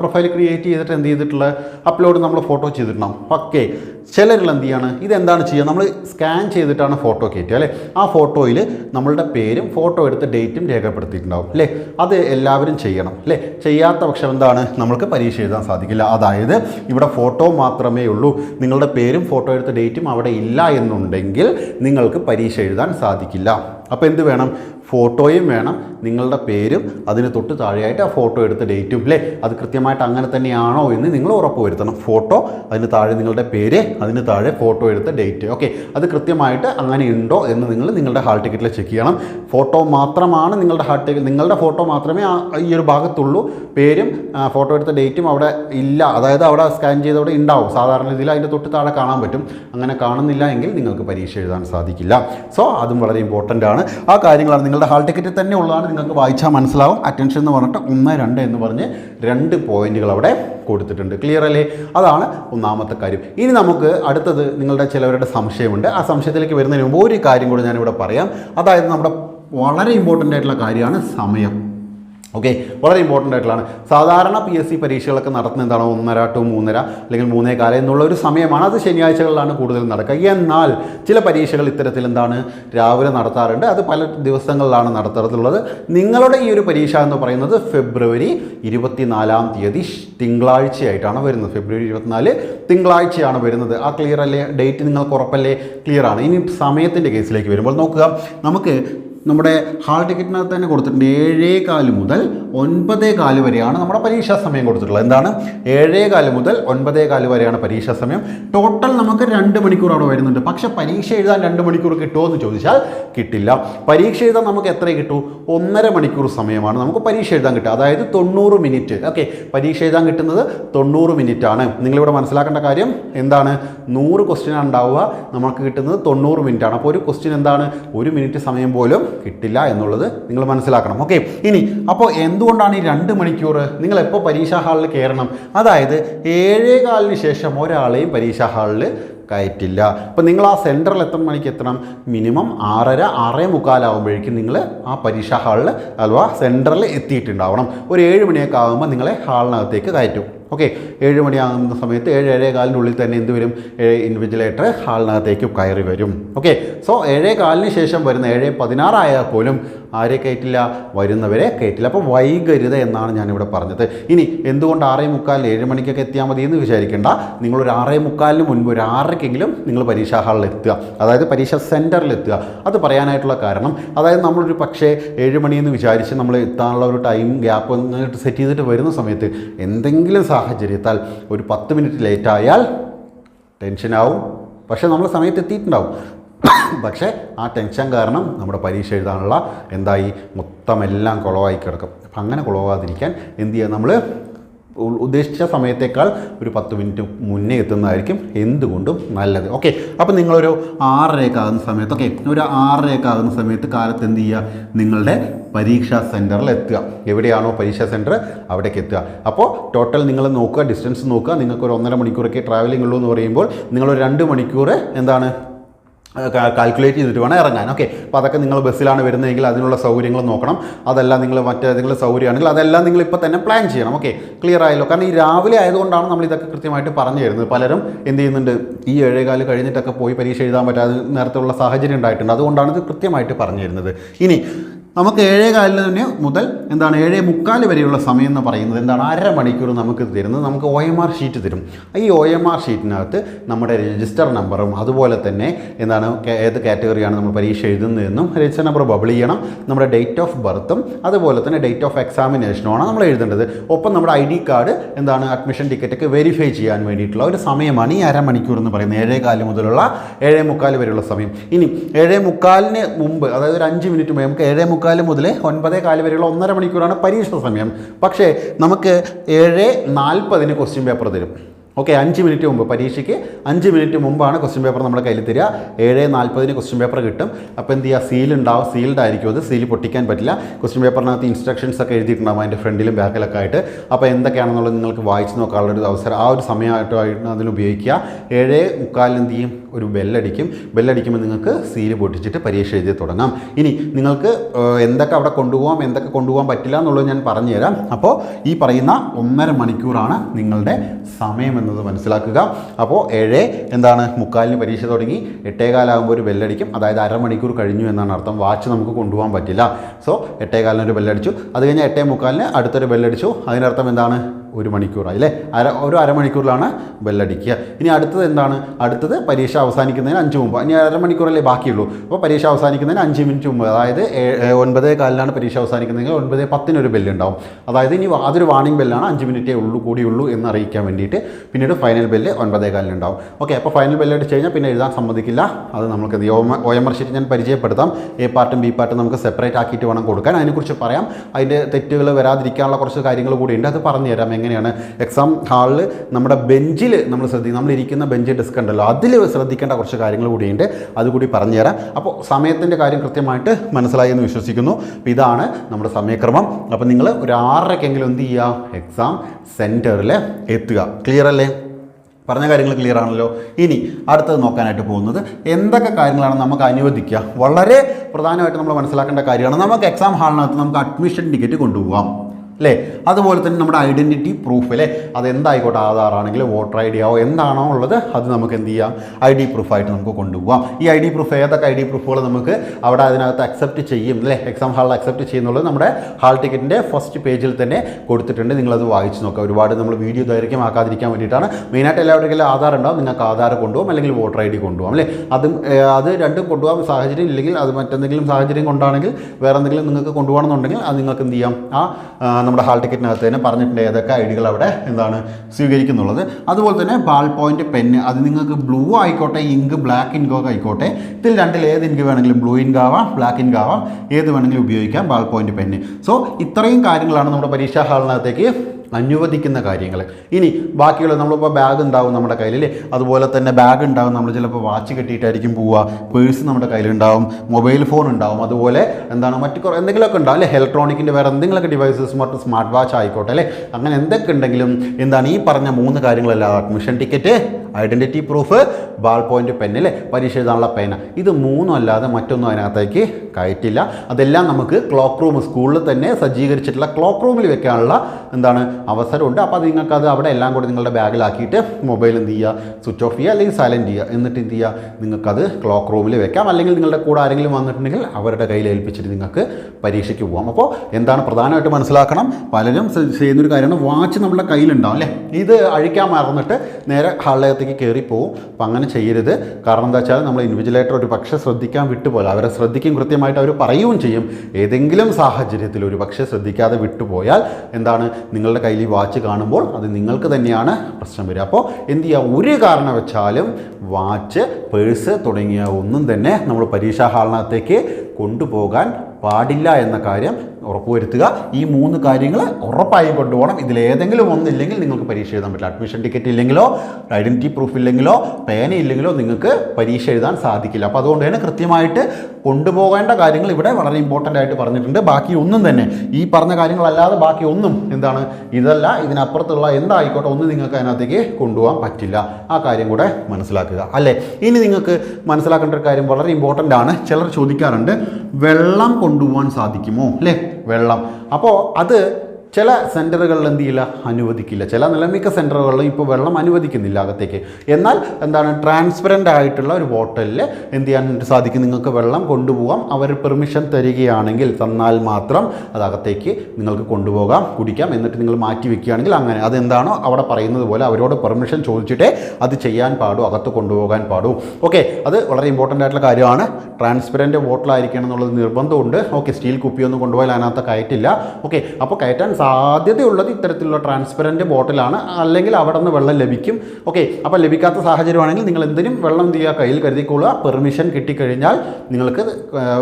പ്രൊഫൈൽ ക്രിയേറ്റ് ചെയ്തിട്ട് എന്ത് ചെയ്തിട്ടുള്ള അപ്ലോഡ് നമ്മൾ ഫോട്ടോ ചെയ്തിട്ടുണ്ടാവും. ഓക്കെ ചിലരിൽ എന്ത് ചെയ്യാണ്? ഇതെന്താണ് ചെയ്യുക? നമ്മൾ സ്കാൻ ചെയ്തിട്ടാണ് ഫോട്ടോ കയറ്റുക അല്ലേ? ആ ഫോട്ടോയിൽ നമ്മളുടെ പേരും ഫോട്ടോ എടുത്ത ഡേറ്റും രേഖപ്പെടുത്തിയിട്ടുണ്ടാവും അല്ലേ? അത് എല്ലാവരും ചെയ്യണം അല്ലേ? ചെയ്യാത്ത പക്ഷം എന്താണ്? നമുക്ക് പരീക്ഷ എഴുതാൻ സാധിക്കില്ല. അതായത് ഇവിടെ ഫോട്ടോ മാത്രമേ ഉള്ളൂ. നിങ്ങളുടെ പേരും ഫോട്ടോ എടുത്ത ഡേറ്റും അവിടെ ഇല്ല എന്നുണ്ടെങ്കിൽ നിങ്ങൾക്ക് പരീക്ഷ എഴുതാൻ സാധിക്കില്ല. അപ്പോൾ എന്ത് വേണം? ഫോട്ടോയും വേണം നിങ്ങളുടെ പേരും അതിന് തൊട്ട് താഴെയായിട്ട് ആ ഫോട്ടോ എടുത്ത ഡേറ്റും അല്ലേ? അത് കൃത്യമായിട്ട് അങ്ങനെ തന്നെയാണോ എന്ന് നിങ്ങൾ ഉറപ്പ് വരുത്തണം. ഫോട്ടോ അതിന് താഴെ നിങ്ങളുടെ പേര് അതിന് താഴെ ഫോട്ടോ എടുത്ത ഡേറ്റ് ഓക്കെ? അത് കൃത്യമായിട്ട് അങ്ങനെ ഉണ്ടോ എന്ന് നിങ്ങൾ നിങ്ങളുടെ ഹാൾ ടിക്കറ്റിൽ ചെക്ക് ചെയ്യണം. ഫോട്ടോ മാത്രമാണ് നിങ്ങളുടെ ഹാൾ ടിക്കറ്റ് നിങ്ങളുടെ ഫോട്ടോ മാത്രമേ ഈ ഒരു ഭാഗത്തുള്ളൂ. പേരും ഫോട്ടോ എടുത്ത ഡേറ്റും അവിടെ ഇല്ല. അതായത് അവിടെ സ്കാൻ ചെയ്തവിടെ ഉണ്ടാവും. സാധാരണ രീതിയിൽ അതിന്റെ തൊട്ട് താഴെ കാണാൻ പറ്റും. അങ്ങനെ കാണുന്നില്ല എങ്കിൽ നിങ്ങൾക്ക് പരീക്ഷ എഴുതാൻ സാധിക്കില്ല. സോ അതും വളരെ ഇമ്പോർട്ടന്റ് ആണ്. ആ കാര്യങ്ങളാണ് നിങ്ങളുടെ ഹാൾ ടിക്കറ്റിൽ തന്നെ ഉള്ളതാണ്. നിങ്ങൾക്ക് വായിച്ചാൽ മനസ്സിലാവും. അറ്റൻഷൻ എന്ന് പറഞ്ഞിട്ട് ഒന്ന് രണ്ട് എന്ന് പറഞ്ഞ് രണ്ട് പോയിന്റുകൾ അവിടെ കൊടുത്തിട്ടുണ്ട്. ക്ലിയർ അല്ലേ? അതാണ് ഒന്നാമത്തെ കാര്യം. ഇനി നമുക്ക് അടുത്തത് നിങ്ങളുടെ ചിലവരുടെ സംശയമുണ്ട്. ആ സംശയത്തിലേക്ക് വരുന്നതിന് മുമ്പ് ഒരു കാര്യം കൂടി ഞാനിവിടെ പറയാം. അതായത് നമ്മുടെ വളരെ ഇമ്പോർട്ടന്റ് ആയിട്ടുള്ള കാര്യമാണ് സമയം. ഓക്കെ വളരെ ഇമ്പോർട്ടന്റ് ആയിട്ടുള്ളതാണ്. സാധാരണ പി എസ് സി പരീക്ഷകളൊക്കെ നടത്തുന്ന എന്താണ്? ഒന്നര ടു മൂന്നര അല്ലെങ്കിൽ മൂന്നേ കാലം എന്നുള്ള ഒരു സമയമാണ് അത് ശനിയാഴ്ചകളിലാണ് കൂടുതൽ നടക്കുക. എന്നാൽ ചില പരീക്ഷകൾ ഇത്തരത്തിൽ എന്താണ്? രാവിലെ നടത്താറുണ്ട്. അത് പല ദിവസങ്ങളിലാണ് നടത്താറുള്ളത്. നിങ്ങളുടെ ഈ ഒരു പരീക്ഷ എന്ന് പറയുന്നത് ഫെബ്രുവരി ഇരുപത്തിനാലാം തീയതി തിങ്കളാഴ്ചയായിട്ടാണ് വരുന്നത്. ഫെബ്രുവരി ഇരുപത്തിനാല് തിങ്കളാഴ്ചയാണ് വരുന്നത്. ആ ക്ലിയർ അല്ലേ? ഡേറ്റ് നിങ്ങൾക്ക് ഉറപ്പല്ലേ? ക്ലിയർ ആണ്. ഇനി സമയത്തിന്റെ കേസിലേക്ക് വരുമ്പോൾ നോക്കുക. നമുക്ക് നമ്മുടെ ഹാൾ ടിക്കറ്റിനകത്ത് തന്നെ കൊടുത്തിട്ടുണ്ട്. ഏഴേ കാൽ മുതൽ ഒൻപതേ കാൽ വരെയാണ് നമ്മുടെ പരീക്ഷാ സമയം കൊടുത്തിട്ടുള്ളത്. എന്താണ്? ഏഴേ കാൽ മുതൽ ഒൻപതേ കാൽ വരെയാണ് പരീക്ഷാ സമയം. ടോട്ടൽ നമുക്ക് രണ്ട് മണിക്കൂർ അവിടെ വരുന്നുണ്ട്. പക്ഷേ പരീക്ഷ എഴുതാൻ രണ്ട് മണിക്കൂർ കിട്ടുമോ എന്ന് ചോദിച്ചാൽ കിട്ടില്ല. പരീക്ഷ എഴുതാൻ നമുക്ക് എത്ര കിട്ടൂ? ഒന്നര മണിക്കൂർ സമയമാണ് നമുക്ക് പരീക്ഷ എഴുതാൻ കിട്ടുക. അതായത് തൊണ്ണൂറ് മിനിറ്റ്. ഓക്കെ പരീക്ഷ എഴുതാൻ കിട്ടുന്നത് തൊണ്ണൂറ് മിനിറ്റ് ആണ് നിങ്ങളിവിടെ മനസ്സിലാക്കേണ്ട കാര്യം എന്താണ്? നൂറ് ക്വസ്റ്റ്യൻ ഉണ്ടാവുക. നമുക്ക് കിട്ടുന്നത് തൊണ്ണൂറ് മിനിറ്റ് ആണ് അപ്പോൾ ഒരു ക്വസ്റ്റ്യൻ എന്താണ്? ഒരു മിനിറ്റ് സമയം പോലും കിട്ടില്ല എന്നുള്ളത് നിങ്ങൾ മനസ്സിലാക്കണം. ഓക്കെ ഇനി അപ്പോൾ എന്തുകൊണ്ടാണ് ഈ രണ്ട് മണിക്കൂർ നിങ്ങൾ എപ്പോൾ പരീക്ഷാ ഹാളിൽ കയറണം? അതായത് ഏഴേ കാലിന് ശേഷം ഒരാളെയും പരീക്ഷാ ഹാളിൽ കയറ്റില്ല. അപ്പോൾ നിങ്ങൾ ആ സെന്ററിൽ എത്ര മണിക്ക് എത്തണം? മിനിമം ആറര ആറേ മുക്കാലാവുമ്പോഴേക്കും നിങ്ങൾ ആ പരീക്ഷാ ഹാളിൽ അഥവാ സെന്ററിൽ എത്തിയിട്ടുണ്ടാവണം. ഒരു ഏഴ് മണിയൊക്കെ ആകുമ്പോൾ നിങ്ങളെ ഹാളിനകത്തേക്ക് കയറ്റും. ഓക്കെ ഏഴ് മണിയാകുന്ന സമയത്ത് ഏഴ് ഏഴേ കാലിന്റെ ഉള്ളിൽ തന്നെ എന്ത് വരും? ഇൻവിജിലേറ്റർ ഹാളിനകത്തേക്ക് കയറി വരും. ഓക്കെ സോ ഏഴേ കാലിന് ശേഷം വരുന്ന ഏഴ് പതിനാറായാൽ പോലും ആരെ കയറ്റില്ല? വരുന്നവരെ കയറ്റില്ല. അപ്പോൾ വൈകരുത് എന്നാണ് ഞാനിവിടെ പറഞ്ഞത്. ഇനി എന്തുകൊണ്ട് ആറേ മുക്കാലിന് ഏഴ് മണിക്കൊക്കെ എത്തിയാൽ മതി എന്ന് വിചാരിക്കേണ്ട. നിങ്ങളൊരു ആറേ മുക്കാലിന് മുൻപ് ഒരു ആറരയ്ക്കെങ്കിലും നിങ്ങൾ പരീക്ഷാ ഹാളിൽ എത്തുക. അതായത് പരീക്ഷാ സെന്ററിൽ എത്തുക. അത് പറയാനായിട്ടുള്ള കാരണം അതായത് നമ്മളൊരു പക്ഷേ ഏഴ് മണിയെന്ന് വിചാരിച്ച് നമ്മൾ എത്താനുള്ള ഒരു ടൈം ഗ്യാപ്പ് എന്നിട്ട് സെറ്റ് ചെയ്തിട്ട് വരുന്ന സമയത്ത് എന്തെങ്കിലും സാഹചര്യത്താൽ ഒരു പത്ത് മിനിറ്റ് ലേറ്റായാൽ ടെൻഷനാവും. പക്ഷേ നമ്മൾ സമയത്ത് എത്തിയിട്ടുണ്ടാവും. പക്ഷേ ആ ടെൻഷൻ കാരണം നമ്മുടെ പരീക്ഷ എഴുതാനുള്ള എന്തായി മൊത്തം എല്ലാം കുളവായി കിടക്കും. അപ്പം അങ്ങനെ കുളവാതിരിക്കാൻ എന്ത് ചെയ്യുക നമ്മൾ ഉദ്ദേശിച്ച സമയത്തേക്കാൾ ഒരു പത്ത് മിനിറ്റ് മുന്നേ എത്തുന്നതായിരിക്കും എന്തുകൊണ്ടും നല്ലത്. ഓക്കെ അപ്പോൾ നിങ്ങളൊരു ആറരയൊക്കെ ആകുന്ന സമയത്ത് ഓക്കെ ഒരു ആറരയൊക്കെ ആകുന്ന സമയത്ത് കാലത്ത് എന്ത് ചെയ്യുക? നിങ്ങളുടെ പരീക്ഷാ സെന്ററിൽ എത്തുക. എവിടെയാണോ പരീക്ഷാ സെന്റർ അവിടേക്ക് എത്തുക. അപ്പോൾ ടോട്ടൽ നിങ്ങൾ നോക്കുക ഡിസ്റ്റൻസ് നോക്കുക. നിങ്ങൾക്ക് ഒരു ഒന്നര മണിക്കൂറൊക്കെ ട്രാവലിംഗ് ഉള്ളൂ എന്ന് പറയുമ്പോൾ നിങ്ങളൊരു രണ്ട് മണിക്കൂർ എന്താണ്? കാൽക്കുലേറ്റ് ചെയ്തിട്ട് വേണം ഇറങ്ങാൻ. ഓക്കെ അപ്പോൾ അതൊക്കെ നിങ്ങൾ ബസ്സിലാണ് വരുന്നതെങ്കിൽ അതിനുള്ള സൗകര്യങ്ങൾ നോക്കണം. അതെല്ലാം നിങ്ങൾ മറ്റേതെങ്കിലും സൗകര്യമാണെങ്കിൽ അതെല്ലാം നിങ്ങൾ ഇപ്പോൾ തന്നെ പ്ലാൻ ചെയ്യണം. ഓക്കെ ക്ലിയർ ആയല്ലോ. കാരണം ഈ രാവിലെ ആയതുകൊണ്ടാണ് നമ്മൾ ഇതൊക്കെ കൃത്യമായിട്ട് പറഞ്ഞു തരുന്നത്. പലരും എന്ത് ചെയ്യുന്നുണ്ട്? ഈ ഏഴേകാൽ കഴിഞ്ഞിട്ടൊക്കെ പോയി പരീക്ഷ എഴുതാൻ പറ്റാതെ നേരത്തെ ഉള്ള സാഹചര്യം ഉണ്ടായിട്ടുണ്ട്. അതുകൊണ്ടാണ് ഇത് കൃത്യമായിട്ട് പറഞ്ഞു തരുന്നത്. ഇനി നമുക്ക് ഏഴേ കാലിന് തന്നെ മുതൽ എന്താണ് ഏഴേ മുക്കാൽ വരെയുള്ള സമയം എന്ന് പറയുന്നത് എന്താണ് അര മണിക്കൂർ നമുക്ക് തരുന്നത്. നമുക്ക് ഒ എം ആർ ഷീറ്റ് തരും. ഈ ഒ എം ആർ ഷീറ്റിനകത്ത് നമ്മുടെ രജിസ്റ്റർ നമ്പറും അതുപോലെ തന്നെ എന്താണ് ഏത് കാറ്റഗറിയാണ് നമ്മൾ പരീക്ഷ എഴുതുന്നതെന്നും രജിസ്റ്റർ നമ്പർ ബബിൾ ചെയ്യണം. നമ്മുടെ ഡേറ്റ് ഓഫ് ബർത്തും അതുപോലെ തന്നെ ഡേറ്റ് ഓഫ് എക്സാമിനേഷനുമാണ് നമ്മൾ എഴുതേണ്ടത്. ഒപ്പം നമ്മുടെ ഐ ഡി കാർഡ് എന്താണ് അഡ്മിഷൻ ടിക്കറ്റൊക്കെ വെരിഫൈ ചെയ്യാൻ വേണ്ടിയിട്ടുള്ള ഒരു സമയമാണ് ഈ അര മണിക്കൂർ എന്ന് പറയുന്നത്. ഏഴേ കാൽ മുതലുള്ള ഏഴേ മുക്കാൽ വരെയുള്ള സമയം. ഇനി ഏഴേ മുക്കാലിന് മുമ്പ് അതായത് ഒരു അഞ്ച് മിനിറ്റ് മുമ്പ് നമുക്ക് ഏഴേ മുക്കാൽ മുതൽ ഒൻപതേ കാൽ വരെയുള്ള ഒന്നര മണിക്കൂറാണ് പരീക്ഷ സമയം. പക്ഷേ നമുക്ക് ഏഴ് നാൽപ്പതിന് ക്വസ്റ്റ്യൻ പേപ്പർ തരും. ഓക്കെ അഞ്ച് മിനിറ്റ് മുമ്പ് പരീക്ഷയ്ക്ക് അഞ്ച് മിനിറ്റ് മുമ്പാണ് ക്വസ്റ്റ്യൻ പേപ്പർ നമ്മുടെ കയ്യിൽ തരിക. ഏഴ് നാൽപ്പതിന് ക്വസ്റ്റ്യൻ പേപ്പർ കിട്ടും. അപ്പോൾ എന്ത് ചെയ്യുക? സീൽ ഉണ്ടാവും. സീൽഡ് ആയിരിക്കും അത്. സീൽ പൊട്ടിക്കാൻ പറ്റില്ല. ക്വസ്റ്റ്യൻ പേപ്പറിനകത്ത് ഇൻസ്ട്രക്ഷൻസ് ഒക്കെ എഴുതിയിട്ടുണ്ടാവും അതിന്റെ ഫ്രണ്ടിലും ബാക്കിലൊക്കെ ആയിട്ട്. അപ്പോൾ എന്തൊക്കെയാണെന്നുള്ളത് നിങ്ങൾക്ക് വായിച്ച് നോക്കാനുള്ള ഒരു അവസരം ആ ഒരു സമയമായിട്ട് അതിൽ ഉപയോഗിക്കുക. ഏഴ് മുക്കാലിന് എന്ത് ചെയ്യും? ഒരു ബെല്ലടിക്കും. ബെല്ലടിക്കുമ്പോൾ നിങ്ങൾക്ക് സീൽ പൊട്ടിച്ചിട്ട് പരീക്ഷ എഴുതി തുടങ്ങാം. ഇനി നിങ്ങൾക്ക് എന്തൊക്കെ അവിടെ കൊണ്ടുപോകാം എന്തൊക്കെ കൊണ്ടുപോകാൻ പറ്റില്ല എന്നുള്ളത് ഞാൻ പറഞ്ഞുതരാം. അപ്പോൾ ഈ പറയുന്ന ഒന്നര മണിക്കൂറാണ് നിങ്ങളുടെ സമയം എന്നത് മനസ്സിലാക്കുക. അപ്പോൾ ഏഴ് എന്താണ് മുക്കാലിന് പരീക്ഷ തുടങ്ങി എട്ടേകാലാകുമ്പോൾ ഒരു ബെല്ലടിക്കും. അതായത് അരമണിക്കൂർ കഴിഞ്ഞു എന്നാണ് അർത്ഥം. വാച്ച് നമുക്ക് കൊണ്ടുപോകാൻ പറ്റില്ല. സോ എട്ടേകാലിന് ഒരു ബെല്ലടിച്ചു. അത് കഴിഞ്ഞ് എട്ടേ മുക്കാലിന് അടുത്തൊരു ബെല്ലടിച്ചു. അതിനർത്ഥം എന്താണ്? ഒരു മണിക്കൂറായി അല്ലേ? അര ഒരു അരമണിക്കൂറിലാണ് ബെല്ലടിക്കുക. ഇനി അടുത്തത് എന്താണ്? അടുത്തത് പരീക്ഷ അവസാനിക്കുന്നതിന് അഞ്ച് മുമ്പ്. ഇനി അരമണിക്കൂറല്ലേ ബാക്കിയുള്ളൂ. അപ്പോൾ പരീക്ഷ അവസാനിക്കുന്നതിന് അഞ്ച് മിനിറ്റ് മുമ്പ് അതായത് ഒൻപത് കാലിലാണ് പരീക്ഷ അവസാനിക്കുന്നതെങ്കിൽ ഒൻപത് പത്തിനൊരു ബെല്ലുണ്ടാവും. അതായത് ഇനി അതൊരു വാണിംഗ് ബെല്ലാണ് അഞ്ച് മിനിറ്റേ ഉള്ളൂ കൂടിയുള്ളൂ എന്ന് അറിയിക്കാൻ വേണ്ടിയിട്ട് പിന്നീട് ഫൈനൽ ബെല്ല് ഒൻപതേ കാലിനുണ്ടാവും. ഓക്കെ അപ്പോൾ ഫൈനൽ ബെല്ല് കഴിഞ്ഞാൽ പിന്നെ എഴുതാൻ സമ്മതിക്കില്ല. അത് നമുക്ക് ഒ എം ആർ ഷീറ്റ് ഞാൻ പരിചയപ്പെടുത്താം. എ പാർട്ടും ബി പാർട്ടും നമുക്ക് സെപ്പറേറ്റ് ആക്കിയിട്ട് വേണം കൊടുക്കാൻ. അതിനെക്കുറിച്ച് പറയാം. അതിന്റെ തെറ്റുകൾ വരാതിരിക്കാനുള്ള കുറച്ച് കാര്യങ്ങൾ കൂടി ഉണ്ട്. അത് പറഞ്ഞു തരാം എങ്ങനെയാണ്? എക്സാം ഹാളിൽ നമ്മുടെ ബെഞ്ചിൽ നമ്മൾ ശ്രദ്ധിക്കും നമ്മളിരിക്കുന്ന ബെഞ്ച് ഡെസ്ക് ഉണ്ടല്ലോ അതിൽ ശ്രദ്ധിക്കേണ്ട കുറച്ച് കാര്യങ്ങൾ കൂടിയുണ്ട്. അതുകൂടി പറഞ്ഞുതരാം. അപ്പോൾ സമയത്തിന്റെ കാര്യം കൃത്യമായിട്ട് മനസ്സിലായി എന്ന് വിശ്വസിക്കുന്നു. അപ്പോൾ ഇതാണ് നമ്മുടെ സമയക്രമം. അപ്പോൾ നിങ്ങൾ ഒരു ആറരക്കെങ്കിലും എന്ത് ചെയ്യുക എക്സാം സെന്ററിൽ എത്തുക. ക്ലിയർ അല്ലേ? പറഞ്ഞ കാര്യങ്ങൾ ക്ലിയർ ആണല്ലോ. ഇനി അടുത്തത് നോക്കാനായിട്ട് പോകുന്നത് എന്തൊക്കെ കാര്യങ്ങളാണ് നമുക്ക് അനുവദിക്കുക? വളരെ പ്രധാനമായിട്ട് നമ്മൾ മനസ്സിലാക്കേണ്ട കാര്യമാണ്. നമുക്ക് എക്സാം ഹാളിനകത്ത് നമുക്ക് അഡ്മിഷൻ ടിക്കറ്റ് കൊണ്ടുപോകാം. അല്ലേ അതുപോലെ തന്നെ നമ്മുടെ ഐഡന്റിറ്റി പ്രൂഫ് അല്ലേ അത് എന്തായിക്കോട്ടെ ആധാർ ആണെങ്കിലും വോട്ടർ ഐ ഡി ആവോ? എന്താണോ ഉള്ളത് അത് നമുക്ക് എന്ത് ചെയ്യാം? ഐ ഡി പ്രൂഫായിട്ട് നമുക്ക് കൊണ്ടുപോകാം ഈ ഐ ഡി പ്രൂഫ് ഏതൊക്കെ ഐ ഡി പ്രൂഫുകൾ നമുക്ക് അവിടെ അതിനകത്ത് അക്സെപ്റ്റ് ചെയ്യും അല്ലേ എക്സാം ഹാളിൽ അക്സെപ്റ്റ് ചെയ്യുന്നുള്ളത് നമ്മുടെ ഹാൾ ടിക്കറ്റിന്റെ ഫസ്റ്റ് പേജിൽ തന്നെ കൊടുത്തിട്ടുണ്ട്. നിങ്ങളത് വായിച്ച് നോക്കുക. ഒരുപാട് നമ്മൾ വീഡിയോ ദൈർഘ്യമാക്കാതിരിക്കാൻ വേണ്ടിയിട്ടാണ്. മെയിനായിട്ട് എല്ലാവരുടെയും ആധാർ ഉണ്ടാവും. നിങ്ങൾക്ക് ആധാർ കൊണ്ടുപോകും അല്ലെങ്കിൽ വോട്ടർ ഐ ഡി കൊണ്ടുപോകാം അല്ലേ അതും അത് രണ്ടും കൊണ്ടുപോകാൻ സാഹചര്യം ഇല്ലെങ്കിൽ അത് മറ്റെന്തെങ്കിലും സാഹചര്യം കൊണ്ടാണെങ്കിൽ വേറെ എന്തെങ്കിലും നിങ്ങൾക്ക് കൊണ്ടുപോകണമെന്നുണ്ടെങ്കിൽ അത് നിങ്ങൾക്ക് എന്ത് ചെയ്യാം? ആ, നമ്മുടെ ഹാൾ ടിക്കറ്റിനകത്ത് തന്നെ പറഞ്ഞിട്ടുണ്ട് ഏതൊക്കെ ഐഡികൾ ഡികൾ അവിടെ എന്താണ് സ്വീകരിക്കുന്നുള്ളത്. അതുപോലെ തന്നെ ബാൾ പോയിന്റ് പെന്ന് അത് നിങ്ങൾക്ക് ബ്ലൂ ആയിക്കോട്ടെ ഇങ്ക് ബ്ലാക്ക് ഇങ്ക് ആയിക്കോട്ടെ. ഇതിൽ രണ്ടിൽ ഏത് ഇങ്ക് വേണമെങ്കിലും ബ്ലൂ ഇങ്ക് ആവാം ബ്ലാക്ക് ഇങ്ക് ആവാം ഏത് വേണമെങ്കിലും ഉപയോഗിക്കാം ബാൾ പോയിന്റ് പെന്ന് സോ ഇത്രയും കാര്യങ്ങളാണ് നമ്മുടെ പരീക്ഷാ ഹാളിനകത്തേക്ക് അനുവദിക്കുന്ന കാര്യങ്ങൾ. ഇനി ബാക്കിയുള്ള നമ്മളിപ്പോൾ ബാഗ് ഉണ്ടാവും നമ്മുടെ കയ്യിൽ അല്ലേ അതുപോലെ തന്നെ ബാഗ് ഉണ്ടാവും നമ്മൾ ചിലപ്പോൾ വാച്ച് കെട്ടിയിട്ടായിരിക്കും പോവുക. പേഴ്സ് നമ്മുടെ കയ്യിലുണ്ടാവും മൊബൈൽ ഫോൺ ഉണ്ടാവും. അതുപോലെ എന്താണ് മറ്റു കുറേ എന്തെങ്കിലുമൊക്കെ ഉണ്ടാവും അല്ലേ? ഇലക്ട്രോണിക്കിന്റെ വേറെ എന്തെങ്കിലുമൊക്കെ ഡിവൈസസ് മറ്റും സ്മാർട്ട് വാച്ച് ആയിക്കോട്ടെ അല്ലേ? അങ്ങനെ എന്തൊക്കെ ഉണ്ടെങ്കിലും എന്താണ് ഈ പറഞ്ഞ മൂന്ന് കാര്യങ്ങളെല്ലാം admission ticket identity proof ball point pen അല്ലേ? പരീക്ഷ എഴുതാനുള്ള പേന ഇത് മൂന്നും അല്ലാതെ മറ്റൊന്നും അതിനകത്തേക്ക് കയറ്റില്ല. അതെല്ലാം നമുക്ക് ക്ലോക്ക് റൂം സ്കൂളിൽ തന്നെ സജ്ജീകരിച്ചിട്ടുള്ള ക്ലോക്ക് റൂമിൽ വെക്കാനുള്ള എന്താണ് അവസരമുണ്ട്. അപ്പോൾ അത് നിങ്ങൾക്ക് അത് അവിടെ എല്ലാം കൂടി നിങ്ങളുടെ ബാഗിലാക്കിയിട്ട് മൊബൈൽ എന്ത് ചെയ്യുക? സ്വിച്ച് ഓഫ് ചെയ്യുക അല്ലെങ്കിൽ സൈലന്റ് ചെയ്യുക. എന്നിട്ട് എന്ത് ചെയ്യുക? നിങ്ങൾക്കത് ക്ലോക്ക് റൂമിൽ വെക്കാം. അല്ലെങ്കിൽ നിങ്ങളുടെ കൂടെ ആരെങ്കിലും വന്നിട്ടുണ്ടെങ്കിൽ അവരുടെ കയ്യിൽ ഏൽപ്പിച്ചിട്ട് നിങ്ങൾക്ക് പരീക്ഷയ്ക്ക് പോകാം അപ്പോൾ എന്താണ് പ്രധാനമായിട്ട് മനസ്സിലാക്കണം? പലരും ചെയ്യുന്നൊരു കാര്യമാണ് വാച്ച് നമ്മുടെ കയ്യിലുണ്ടാവും അല്ലേ? ഇത് അഴിക്കാൻ മറന്നിട്ട് നേരെ ഹാളിനകത്തേക്ക് കയറിപ്പോവും അപ്പോൾ അങ്ങനെ ചെയ്യരുത്. കാരണം എന്താ വെച്ചാൽ നമ്മൾ ഇൻവിജിലേറ്റർ ഒരു പക്ഷേ ശ്രദ്ധിക്കാൻ വിട്ടുപോയാൽ അവരെ ശ്രദ്ധിക്കും കൃത്യമായിട്ട് അവർ പറയുകയും ചെയ്യും. ഏതെങ്കിലും സാഹചര്യത്തിൽ ഒരു പക്ഷേ ശ്രദ്ധിക്കാതെ വിട്ടുപോയാൽ എന്താണ്? നിങ്ങളുടെ കയ്യിൽ ഈ വാച്ച് കാണുമ്പോൾ അത് നിങ്ങൾക്ക് തന്നെയാണ് പ്രശ്നം വരിക. അപ്പോൾ എന്ത് ചെയ്യുക ഒരു കാരണവശാലും വാച്ച് പേഴ്സ് തുടങ്ങിയ ഒന്നും തന്നെ നമ്മൾ പരീക്ഷാ ഹാളിനകത്തേക്ക് കൊണ്ടുപോകാൻ പാടില്ല എന്ന കാര്യം ഉറപ്പുവരുത്തുക. ഈ മൂന്ന് കാര്യങ്ങൾ ഉറപ്പായും കൊണ്ടുപോകണം. ഇതിലേതെങ്കിലും ഒന്നില്ലെങ്കിൽ നിങ്ങൾക്ക് പരീക്ഷ എഴുതാൻ പറ്റില്ല. അഡ്മിഷൻ ടിക്കറ്റ് ഇല്ലെങ്കിലോ ഐഡന്റിറ്റി പ്രൂഫ് ഇല്ലെങ്കിലോ പേന ഇല്ലെങ്കിലോ നിങ്ങൾക്ക് പരീക്ഷ എഴുതാൻ സാധിക്കില്ല. അപ്പോൾ അതുകൊണ്ട് തന്നെ കൃത്യമായിട്ട് കൊണ്ടുപോകേണ്ട കാര്യങ്ങൾ ഇവിടെ വളരെ ഇമ്പോർട്ടന്റ് ആയിട്ട് പറഞ്ഞിട്ടുണ്ട്. ബാക്കി ഒന്നും തന്നെ ഈ പറഞ്ഞ കാര്യങ്ങളല്ലാതെ ബാക്കി ഒന്നും എന്താണ്? ഇതല്ല. ഇതിനപ്പുറത്തുള്ള എന്തായിക്കോട്ടെ ഒന്നും നിങ്ങൾക്ക് അതിനകത്തേക്ക് കൊണ്ടുപോകാൻ പറ്റില്ല. ആ കാര്യം കൂടെ മനസ്സിലാക്കുക. അല്ലേ? ഇനി നിങ്ങൾക്ക് മനസ്സിലാക്കേണ്ട ഒരു കാര്യം വളരെ ഇമ്പോർട്ടന്റ് ആണ്. ചിലർ ചോദിക്കാറുണ്ട് വെള്ളം കൊണ്ടുപോകാൻ സാധിക്കുമോ? അല്ലേ? വെള്ളം. അപ്പോൾ അത് ചില സെന്ററുകളിൽ എന്ത് ചെയ്യില്ല? അനുവദിക്കില്ല. ചില നിലമിക്ക സെന്ററുകളിലും ഇപ്പോൾ വെള്ളം അനുവദിക്കുന്നില്ല അകത്തേക്ക്. എന്നാൽ എന്താണ്? ട്രാൻസ്പെറന്റ് ആയിട്ടുള്ള ഒരു ബോട്ടലിൽ എന്ത് ചെയ്യാൻ സാധിക്കും? നിങ്ങൾക്ക് വെള്ളം കൊണ്ടുപോകാം. അവർ പെർമിഷൻ തരികയാണെങ്കിൽ തന്നാൽ മാത്രം അത് അകത്തേക്ക് നിങ്ങൾക്ക് കൊണ്ടുപോകാം കുടിക്കാം. എന്നിട്ട് നിങ്ങൾ മാറ്റി വെക്കുകയാണെങ്കിൽ അങ്ങനെ. അതെന്താണോ അവിടെ പറയുന്നത് പോലെ അവരോട് പെർമിഷൻ ചോദിച്ചിട്ടേ അത് ചെയ്യാൻ പാടൂ അകത്ത് കൊണ്ടുപോകാൻ പാടൂ. ഓക്കെ അത് വളരെ ഇമ്പോർട്ടന്റ് ആയിട്ടുള്ള കാര്യമാണ്. ട്രാൻസ്പെറന്റ് ബോട്ടിലായിരിക്കണം എന്നുള്ളത് നിർബന്ധമുണ്ട്. ഓക്കെ സ്റ്റീൽ കുപ്പിയൊന്നും കൊണ്ടുപോയാൽ അതിനകത്ത് കയറ്റില്ല. ഓക്കെ അപ്പോൾ കയറ്റാൻ സാധ്യതയുള്ളത് ഇത്തരത്തിലുള്ള ട്രാൻസ്പെറന്റ് ബോട്ടിലാണ് അല്ലെങ്കിൽ അവിടെ നിന്ന് വെള്ളം ലഭിക്കും. ഓക്കെ അപ്പോൾ ലഭിക്കാത്ത സാഹചര്യമാണെങ്കിൽ നിങ്ങൾ എന്തിനും വെള്ളം ചെയ്യുക? കയ്യിൽ കരുതിക്കൊള്ളുക. പെർമിഷൻ കിട്ടിക്കഴിഞ്ഞാൽ നിങ്ങൾക്ക്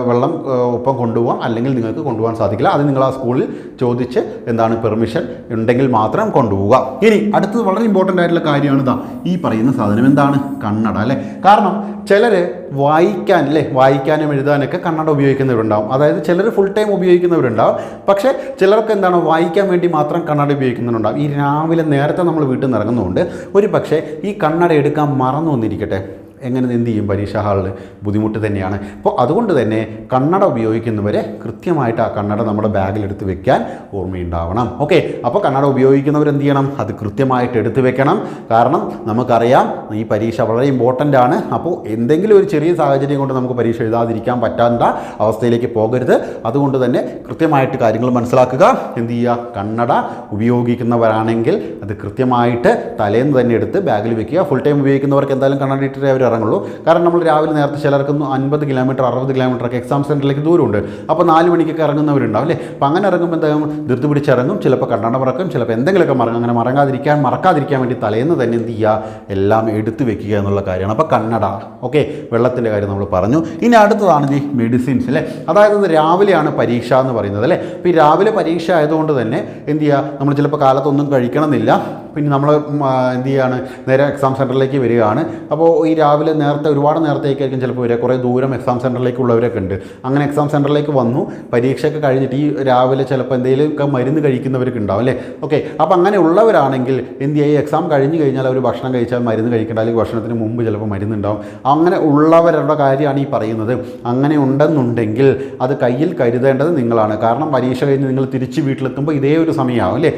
വെള്ളം ഒപ്പം കൊണ്ടുപോകാം അല്ലെങ്കിൽ നിങ്ങൾക്ക് കൊണ്ടുപോകാൻ സാധിക്കില്ല. അത് നിങ്ങൾ ആ സ്കൂളിൽ ചോദിച്ച് എന്താണ് പെർമിഷൻ ഉണ്ടെങ്കിൽ മാത്രം കൊണ്ടുപോവുക. ഇനി അടുത്തത് വളരെ ഇമ്പോർട്ടന്റ് ആയിട്ടുള്ള കാര്യമാണ് ഇതാ ഈ പറയുന്ന സാധനം എന്താണ്? കണ്ണട അല്ലേ? കാരണം ചിലർ വായിക്കാൻ അല്ലേ വായിക്കാനും എഴുതാനൊക്കെ കണ്ണട ഉപയോഗിക്കുന്നവരുണ്ടാവും. അതായത് ചിലർ ഫുൾ ടൈം ഉപയോഗിക്കുന്നവരുണ്ടാവും. പക്ഷേ ചിലർക്ക് എന്താണ് വായിക്കാൻ വേണ്ടി മാത്രം കണ്ണട ഉപയോഗിക്കുന്നവരുണ്ടാവും. ഈ രാവിലെ നേരത്തെ നമ്മൾ വീട്ടിൽ നിന്ന് ഇറങ്ങുന്നതുകൊണ്ട് ഒരു പക്ഷേ ഈ കണ്ണട എടുക്കാൻ മറന്നു വന്നിരിക്കട്ടെ. എങ്ങനെ എന്ത് ചെയ്യും? പരീക്ഷാ ഹാളിൽ ബുദ്ധിമുട്ട് തന്നെയാണ്. അപ്പോൾ അതുകൊണ്ട് തന്നെ കണ്ണട ഉപയോഗിക്കുന്നവരെ കൃത്യമായിട്ട് ആ കണ്ണട നമ്മുടെ ബാഗിലെടുത്ത് വെക്കാൻ ഓർമ്മയുണ്ടാവണം. ഓക്കെ? അപ്പോൾ കണ്ണട ഉപയോഗിക്കുന്നവർ എന്ത് ചെയ്യണം? അത് കൃത്യമായിട്ട് എടുത്ത് വെക്കണം. കാരണം നമുക്കറിയാം ഈ പരീക്ഷ വളരെ ഇമ്പോർട്ടന്റ് ആണ്. അപ്പോൾ എന്തെങ്കിലും ഒരു ചെറിയ സാഹചര്യം കൊണ്ട് നമുക്ക് പരീക്ഷ എഴുതാതിരിക്കാൻ പറ്റാത്ത അവസ്ഥയിലേക്ക് പോകരുത്. അതുകൊണ്ട് തന്നെ കൃത്യമായിട്ട് കാര്യങ്ങൾ മനസ്സിലാക്കുക. എന്ത് ചെയ്യുക? കണ്ണട ഉപയോഗിക്കുന്നവരാണെങ്കിൽ അത് കൃത്യമായിട്ട് തലേന്ന് തന്നെ എടുത്ത് ബാഗിൽ വെക്കുക. ഫുൾ ടൈം ഉപയോഗിക്കുന്നവർക്ക് എന്തായാലും കണ്ണട ഇട്ടിട്ട് അവർ ഇറങ്ങുള്ളൂ കാരണം നമ്മൾ രാവിലെ നേരത്തെ ചിലർക്കൊന്നും അൻപത് കിലോമീറ്റർ അറുപത് കിലോമീറ്റർ ഒക്കെ എക്സാം സെന്ററിലേക്ക് ദൂരമുണ്ട്. അപ്പോൾ നാല് മണിക്കൊക്കെ ഇറങ്ങുന്നവരുണ്ടാവും അല്ലേ? അപ്പോൾ അങ്ങനെ ഇറങ്ങുമ്പോൾ എന്താകും ധൃതി പിടിച്ചിറങ്ങും. ചിലപ്പോൾ കണ്ണട മറക്കും ചിലപ്പോൾ എന്തെങ്കിലുമൊക്കെ മറങ്ങും അങ്ങനെ മറങ്ങാതിരിക്കാൻ മറക്കാതിരിക്കാൻ വേണ്ടി തലേന്ന് തന്നെ എന്ത് ചെയ്യുക? എല്ലാം എടുത്തു വെക്കുക എന്നുള്ള കാര്യമാണ്. അപ്പോൾ കണ്ണട ഓക്കെ? വെള്ളത്തിന്റെ കാര്യം നമ്മൾ പറഞ്ഞു. ഇനി അടുത്തതാണ് ഈ മെഡിസിൻസ് അല്ലേ? അതായത് രാവിലെയാണ് പരീക്ഷ എന്ന് പറയുന്നത് അല്ലേ? അപ്പോൾ ഈ രാവിലെ പരീക്ഷ ആയതുകൊണ്ട് തന്നെ എന്ത് ചെയ്യുക? നമ്മൾ ചിലപ്പോൾ കാലത്തൊന്നും കഴിക്കണമെന്നില്ല. പിന്നെ നമ്മൾ എന്ത് ചെയ്യാണ്? നേരെ എക്സാം സെന്ററിലേക്ക് വരികയാണ്. അപ്പോൾ ഈ രാവിലെ നേരത്തെ ഒരുപാട് നേരത്തേക്കായിരിക്കും ചിലപ്പോൾ വരിക. കുറേ ദൂരം എക്സാം സെന്ററിലേക്കുള്ളവരൊക്കെ ഉണ്ട്. അങ്ങനെ എക്സാം സെന്ററിലേക്ക് വന്നു. പരീക്ഷയൊക്കെ കഴിഞ്ഞിട്ട് ഈ രാവിലെ ചിലപ്പോൾ എന്തെങ്കിലുമൊക്കെ മരുന്ന് കഴിക്കുന്നവർക്ക് ഉണ്ടാവും അല്ലേ? ഓക്കെ. അപ്പോൾ അങ്ങനെ ഉള്ളവരാണെങ്കിൽ എന്ത് ചെയ്യുക ഈ എക്സാം കഴിഞ്ഞ് കഴിഞ്ഞാൽ അവർ ഭക്ഷണം കഴിച്ചാൽ മരുന്ന് കഴിക്കേണ്ട അല്ലെങ്കിൽ ഭക്ഷണത്തിന് മുമ്പ് ചിലപ്പോൾ മരുന്ന് ഉണ്ടാവും. അങ്ങനെ ഉള്ളവരുടെ കാര്യമാണ് ഈ പറയുന്നത്. അങ്ങനെ ഉണ്ടെന്നുണ്ടെങ്കിൽ അത് കയ്യിൽ കരുതേണ്ടത് നിങ്ങളാണ്. കാരണം പരീക്ഷ കഴിഞ്ഞ് നിങ്ങൾ തിരിച്ച് വീട്ടിലെത്തുമ്പോൾ ഇതേ ഒരു സമയമാവും അല്ലേ?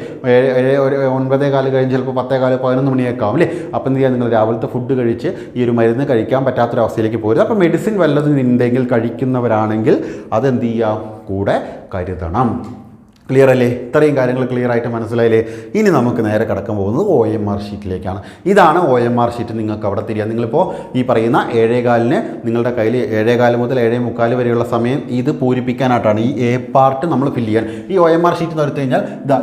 ഒൻപതേ കാൽ കഴിഞ്ഞ് ചിലപ്പോൾ പത്തേ കാൽ പതിനൊന്ന് മണിയൊക്കെ ആവും അല്ലേ? അപ്പം എന്ത് ചെയ്യുക നിങ്ങൾ രാവിലത്തെ ഫുഡ് കഴിച്ച് ഈ ഒരു മരുന്ന് കഴിക്കാൻ പറ്റാത്തൊരവസ്ഥയിലേക്ക് പോരുത്. അപ്പോൾ മെഡിസിൻ വല്ലതും ഉണ്ടെങ്കിൽ കഴിക്കുന്നവരാണെങ്കിൽ അതെന്ത് ചെയ്യുക കൂടെ കരുതണം. ക്ലിയർ അല്ലേ? ഇത്രയും കാര്യങ്ങൾ ക്ലിയർ ആയിട്ട് മനസ്സിലായില്ലേ? ഇനി നമുക്ക് നേരെ കടക്കാൻ പോകുന്നത് ഒ എം ആർ ഷീറ്റിലേക്കാണ് ഇതാണ് ഒ എം ആർ ഷീറ്റ് നിങ്ങൾക്ക് അവിടെ തിരിയാം നിങ്ങളിപ്പോൾ ഈ പറയുന്ന ഏഴേകാലിന് നിങ്ങളുടെ കയ്യിൽ ഏഴേകാൽ മുതൽ ഏഴേ മുക്കാൽ വരെയുള്ള സമയം ഇത് പൂരിപ്പിക്കാനായിട്ടാണ് ഈ എ പാർട്ട് നമ്മൾ ഫില്ല് ചെയ്യാൻ. ഈ ഒ എം ആർ ഷീറ്റ് എന്ന് എടുത്തു കഴിഞ്ഞാൽ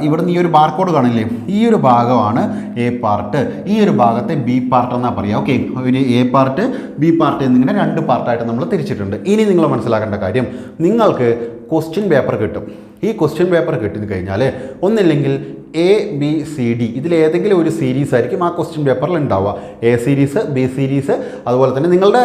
ഇവിടുന്ന് ഈ ഒരു ബാർകോഡ് കാണില്ലേ? ഈ ഒരു ഭാഗമാണ് എ പാർട്ട് ഈ ഒരു ഭാഗത്തെ ബി പാർട്ട് എന്നാണ് പറയുക ഓക്കെ ഇനി എ പാർട്ട് ബി പാർട്ട് എന്നിങ്ങനെ രണ്ട് പാർട്ടായിട്ട് നമ്മൾ തിരിച്ചിട്ടുണ്ട്. ഇനി നിങ്ങൾ മനസ്സിലാക്കേണ്ട കാര്യം നിങ്ങൾക്ക് ക്വസ്റ്റ്യൻ പേപ്പർ കിട്ടും. ഈ ക്വസ്റ്റ്യൻ പേപ്പർ കിട്ടി കഴിഞ്ഞാൽ ഒന്നില്ലെങ്കിൽ എ ബി സി ഡി ഇതിലേതെങ്കിലും ഒരു സീരീസ് ആയിരിക്കും ആ ക്വസ്റ്റ്യൻ പേപ്പറിൽ ഉണ്ടാവുക. എ സീരീസ് ബി സീരീസ് അതുപോലെ തന്നെ നിങ്ങളുടെ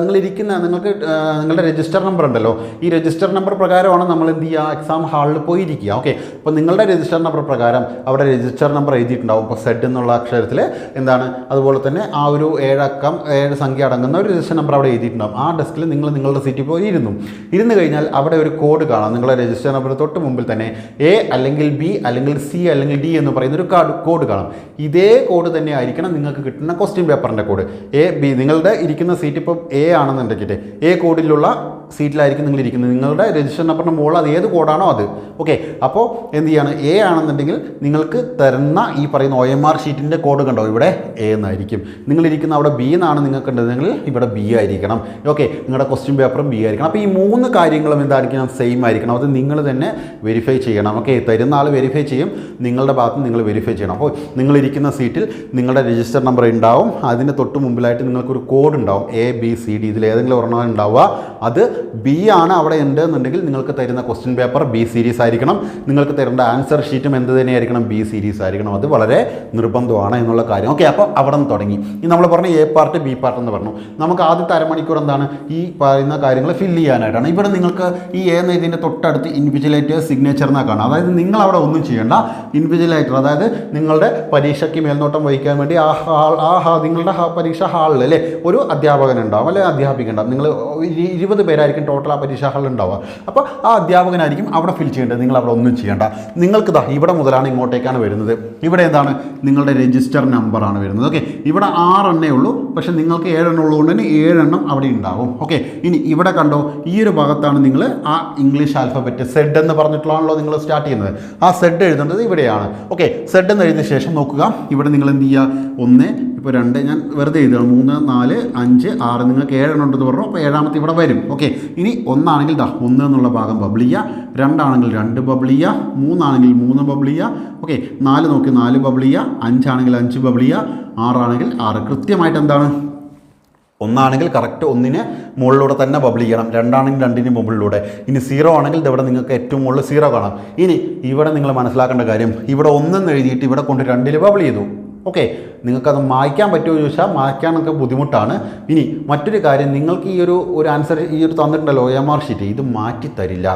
നിങ്ങളിരിക്കുന്ന നിങ്ങൾക്ക് നിങ്ങളുടെ രജിസ്റ്റർ നമ്പർ ഉണ്ടല്ലോ. ഈ രജിസ്റ്റർ നമ്പർ പ്രകാരമാണ് നമ്മൾ എന്ത് ചെയ്യുക? എക്സാം ഹാളിൽ പോയിരിക്കുക. ഓക്കെ അപ്പോൾ നിങ്ങളുടെ രജിസ്റ്റർ നമ്പർ പ്രകാരം അവിടെ രജിസ്റ്റർ നമ്പർ എഴുതിയിട്ടുണ്ടാവും. ഇപ്പോൾ സെഡ് എന്നുള്ള അക്ഷരത്തിൽ എന്താണ്? അതുപോലെ തന്നെ ആ ഒരു ഏഴക്കം ഏഴ് സംഖ്യ അടങ്ങുന്ന ഒരു രജിസ്റ്റർ നമ്പർ അവിടെ എഴുതിയിട്ടുണ്ടാവും. ആ ഡെസ്കിൽ നിങ്ങൾ നിങ്ങളുടെ സീറ്റിൽ പോയി ഇരുന്നു. ഇരുന്ന് കഴിഞ്ഞാൽ അവിടെ ഒരു കോഡ് കാണാം. നിങ്ങളുടെ രജിസ്റ്റർ നമ്പർ തൊട്ട് മുമ്പിൽ തന്നെ എ അല്ലെങ്കിൽ ബി അല്ലെങ്കിൽ സി അല്ലെങ്കിൽ ഡി എന്ന് പറയുന്ന ഒരു കാർഡ് കോഡ് കാണാം. ഇതേ കോഡ് തന്നെ ആയിരിക്കണം നിങ്ങൾക്ക് കിട്ടുന്ന ക്വസ്റ്റ്യൻ പേപ്പറിന്റെ കോഡ് എ ബി നിങ്ങളുടെ ഇരിക്കുന്ന സീറ്റ് ഇപ്പം എ ആണെന്നുണ്ടെങ്കിൽ എ കോഡിലുള്ള സീറ്റിലായിരിക്കും നിങ്ങൾ ഇരിക്കുന്നത്. നിങ്ങളുടെ രജിസ്റ്റർ നമ്പറിന്റെ മുകളിൽ അത് ഏത് കോഡാണോ അത്. ഓക്കെ അപ്പോൾ എന്ത് ചെയ്യാണ്? എ ആണെന്നുണ്ടെങ്കിൽ നിങ്ങൾക്ക് തരുന്ന ഈ പറയുന്ന ഒ എം ആർ ഷീറ്റിന്റെ കോഡ് കണ്ടോ? ഇവിടെ എ എന്നായിരിക്കും. നിങ്ങളിരിക്കുന്ന അവിടെ ബി എന്നാണ് നിങ്ങൾക്ക് ഉണ്ടെങ്കിൽ ഇവിടെ ബി ആയിരിക്കണം. ഓക്കെ നിങ്ങളുടെ ക്വസ്റ്റ്യൻ പേപ്പറും ബി ആയിരിക്കണം. അപ്പോൾ ഈ മൂന്ന് കാര്യങ്ങളും എന്തായിരിക്കണം? സെയിം ആയിരിക്കണം. അത് നിങ്ങൾ തന്നെ വെരിഫൈ ചെയ്യണം. ഓക്കെ തരുന്ന ആൾ വെരിഫൈ ചെയ്യും. നിങ്ങളുടെ ഭാഗത്ത് നിങ്ങൾ വെരിഫൈ ചെയ്യണം. അപ്പോൾ നിങ്ങളിരിക്കുന്ന സീറ്റിൽ നിങ്ങളുടെ രജിസ്റ്റർ നമ്പർ ഉണ്ടാവും. അതിന് തൊട്ട് മുമ്പിലായിട്ട് നിങ്ങൾക്കൊരു കോഡ് ഉണ്ടാവും. എ ബി സി ഡി ഇതിൽ ഏതെങ്കിലും ഒരെണ്ണം ഉണ്ടാവുക. അത് ബി ആണ് അവിടെ ഉണ്ട് എന്നുണ്ടെങ്കിൽ നിങ്ങൾക്ക് തരുന്ന ക്വസ്റ്റ്യൻ പേപ്പർ ബി സീരീസ് ആയിരിക്കണം. നിങ്ങൾക്ക് തരേണ്ട ആൻസർ ഷീറ്റും എന്ത് തന്നെയായിരിക്കണം? ബി സീരീസ് ആയിരിക്കണം. അത് വളരെ നിർബന്ധമാണ് എന്നുള്ള കാര്യം. ഓക്കെ അപ്പോൾ അവിടെ നിന്ന് തുടങ്ങി. ഇനി നമ്മൾ പറഞ്ഞ എ പാർട്ട് ബി പാർട്ട് എന്ന് പറഞ്ഞു. നമുക്ക് ആദ്യത്തെ അരമണിക്കൂർ എന്താണ്? ഈ പറയുന്ന കാര്യങ്ങൾ ഫില്ല് ചെയ്യാനായിട്ടാണ്. ഇവിടെ നിങ്ങൾക്ക് ഈ എ എന്നതിന്റെ തൊട്ടടുത്ത് ഇൻവിജിലേറ്റേഴ്സ് സിഗ്നേച്ചർ എന്നാണ് കാണാം. അതായത് നിങ്ങൾ അവിടെ ഒന്നും ചെയ്യേണ്ട. ഇൻവിജിലേറ്റർ അതായത് നിങ്ങളുടെ പരീക്ഷയ്ക്ക് മേൽനോട്ടം വഹിക്കാൻ വേണ്ടി ആ ഹാൾ ആ ഹാ നിങ്ങളുടെ പരീക്ഷ ഹാളിൽ അല്ലേ? ഒരു അധ്യാപകൻ ഉണ്ടാവും അല്ലെങ്കിൽ അധ്യാപിക ഉണ്ടാവും നിങ്ങൾ ഇരു- ഇരുപത് പേരായിരിക്കും ടോട്ടൽ ആ പരീക്ഷാ ഹാളിൽ ഉണ്ടാവുക. അപ്പോൾ ആ അധ്യാപകനായിരിക്കും അവിടെ ഫിൽ ചെയ്യേണ്ടത് നിങ്ങൾ അവിടെ ഒന്നും ചെയ്യേണ്ട. നിങ്ങൾക്ക് ദാ ഇവിടെ മുതലാണ് ഇങ്ങോട്ടേക്കാണ് വരുന്നത്. ഇവിടെ എന്താണ്? നിങ്ങളുടെ രജിസ്റ്റർ നമ്പറാണ് വരുന്നത്. ഓക്കെ ഇവിടെ ആറെണ്ണേ ഉള്ളൂ. പക്ഷെ നിങ്ങൾക്ക് ഏഴെണ്ണം ഉള്ളതുകൊണ്ട് തന്നെ ഏഴെണ്ണം അവിടെ ഉണ്ടാവും. ഓക്കെ ഇനി ഇവിടെ കണ്ടോ ഈ ഒരു ഭാഗത്താണ് നിങ്ങൾ ആ ഇംഗ്ലീഷ് ആൽഫബറ്റ് സെഡ് എന്ന് പറഞ്ഞിട്ടുള്ളതാണല്ലോ നിങ്ങൾ സ്റ്റാർട്ട് ചെയ്യുന്നത്. ആ സെഡ് എഴുതേണ്ടത് ഇവിടെയാണ് ഓക്കെ സെഡ് എന്ന് എഴുതിയ ശേഷം നോക്കുക. ഇവിടെ നിങ്ങൾ എന്ത് ചെയ്യുക? ഒന്ന് ഇപ്പോൾ രണ്ട് ഞാൻ വെറുതെ എഴുതുകയാണ്. മൂന്ന് നാല് അഞ്ച് ആറ് നിങ്ങൾക്ക് ഏഴെണ്ണം ഉണ്ടെന്ന് പറഞ്ഞു. അപ്പോൾ ഏഴാമത്തെ ഇവിടെ വരും. ഓക്കെ ഇനി ഒന്നാണെങ്കിൽ ദാ ഒന്ന് എന്നുള്ള ഭാഗം ബബിൾ ചെയ്യുക. രണ്ടാണെങ്കിൽ രണ്ട് ബബിൾ ചെയ്യുക. മൂന്നാണെങ്കിൽ മൂന്ന് ബബിൾ ചെയ്യുക. ഓക്കെ നാല് നോക്കി നാല് ബബിൾ ചെയ്യുക. അഞ്ചാണെങ്കിൽ അഞ്ച് ബബിൾ ചെയ്യുക. ആറാണെങ്കിൽ ആറ്. കൃത്യമായിട്ട് എന്താണ്? ഒന്നാണെങ്കിൽ കറക്റ്റ് ഒന്നിന് മുകളിലൂടെ തന്നെ ബബിൾ ചെയ്യണം. രണ്ടാണെങ്കിൽ രണ്ടിന് മുകളിലൂടെ. ഇനി സീറോ ആണെങ്കിൽ ഇവിടെ നിങ്ങൾക്ക് ഏറ്റവും മുകളിൽ സീറോ കാണാം. ഇനി ഇവിടെ നിങ്ങൾ മനസ്സിലാക്കേണ്ട കാര്യം ഇവിടെ ഒന്നെന്ന് എഴുതിയിട്ട് ഇവിടെ കൊണ്ട് രണ്ടിൽ ബബിൾ ചെയ്തു. ഓക്കെ നിങ്ങൾക്കത് മായ്ക്കാൻ പറ്റുമോ ചോദിച്ചാൽ മായ്ക്കാനൊക്കെ ബുദ്ധിമുട്ടാണ്. ഇനി മറ്റൊരു കാര്യം നിങ്ങൾക്ക് ഈ ഒരു ഒരു ആൻസർ ഈ ഒരു തന്നിട്ടുണ്ടല്ലോ എം ആർ ഷീറ്റ് ഇത് മാറ്റി തരില്ല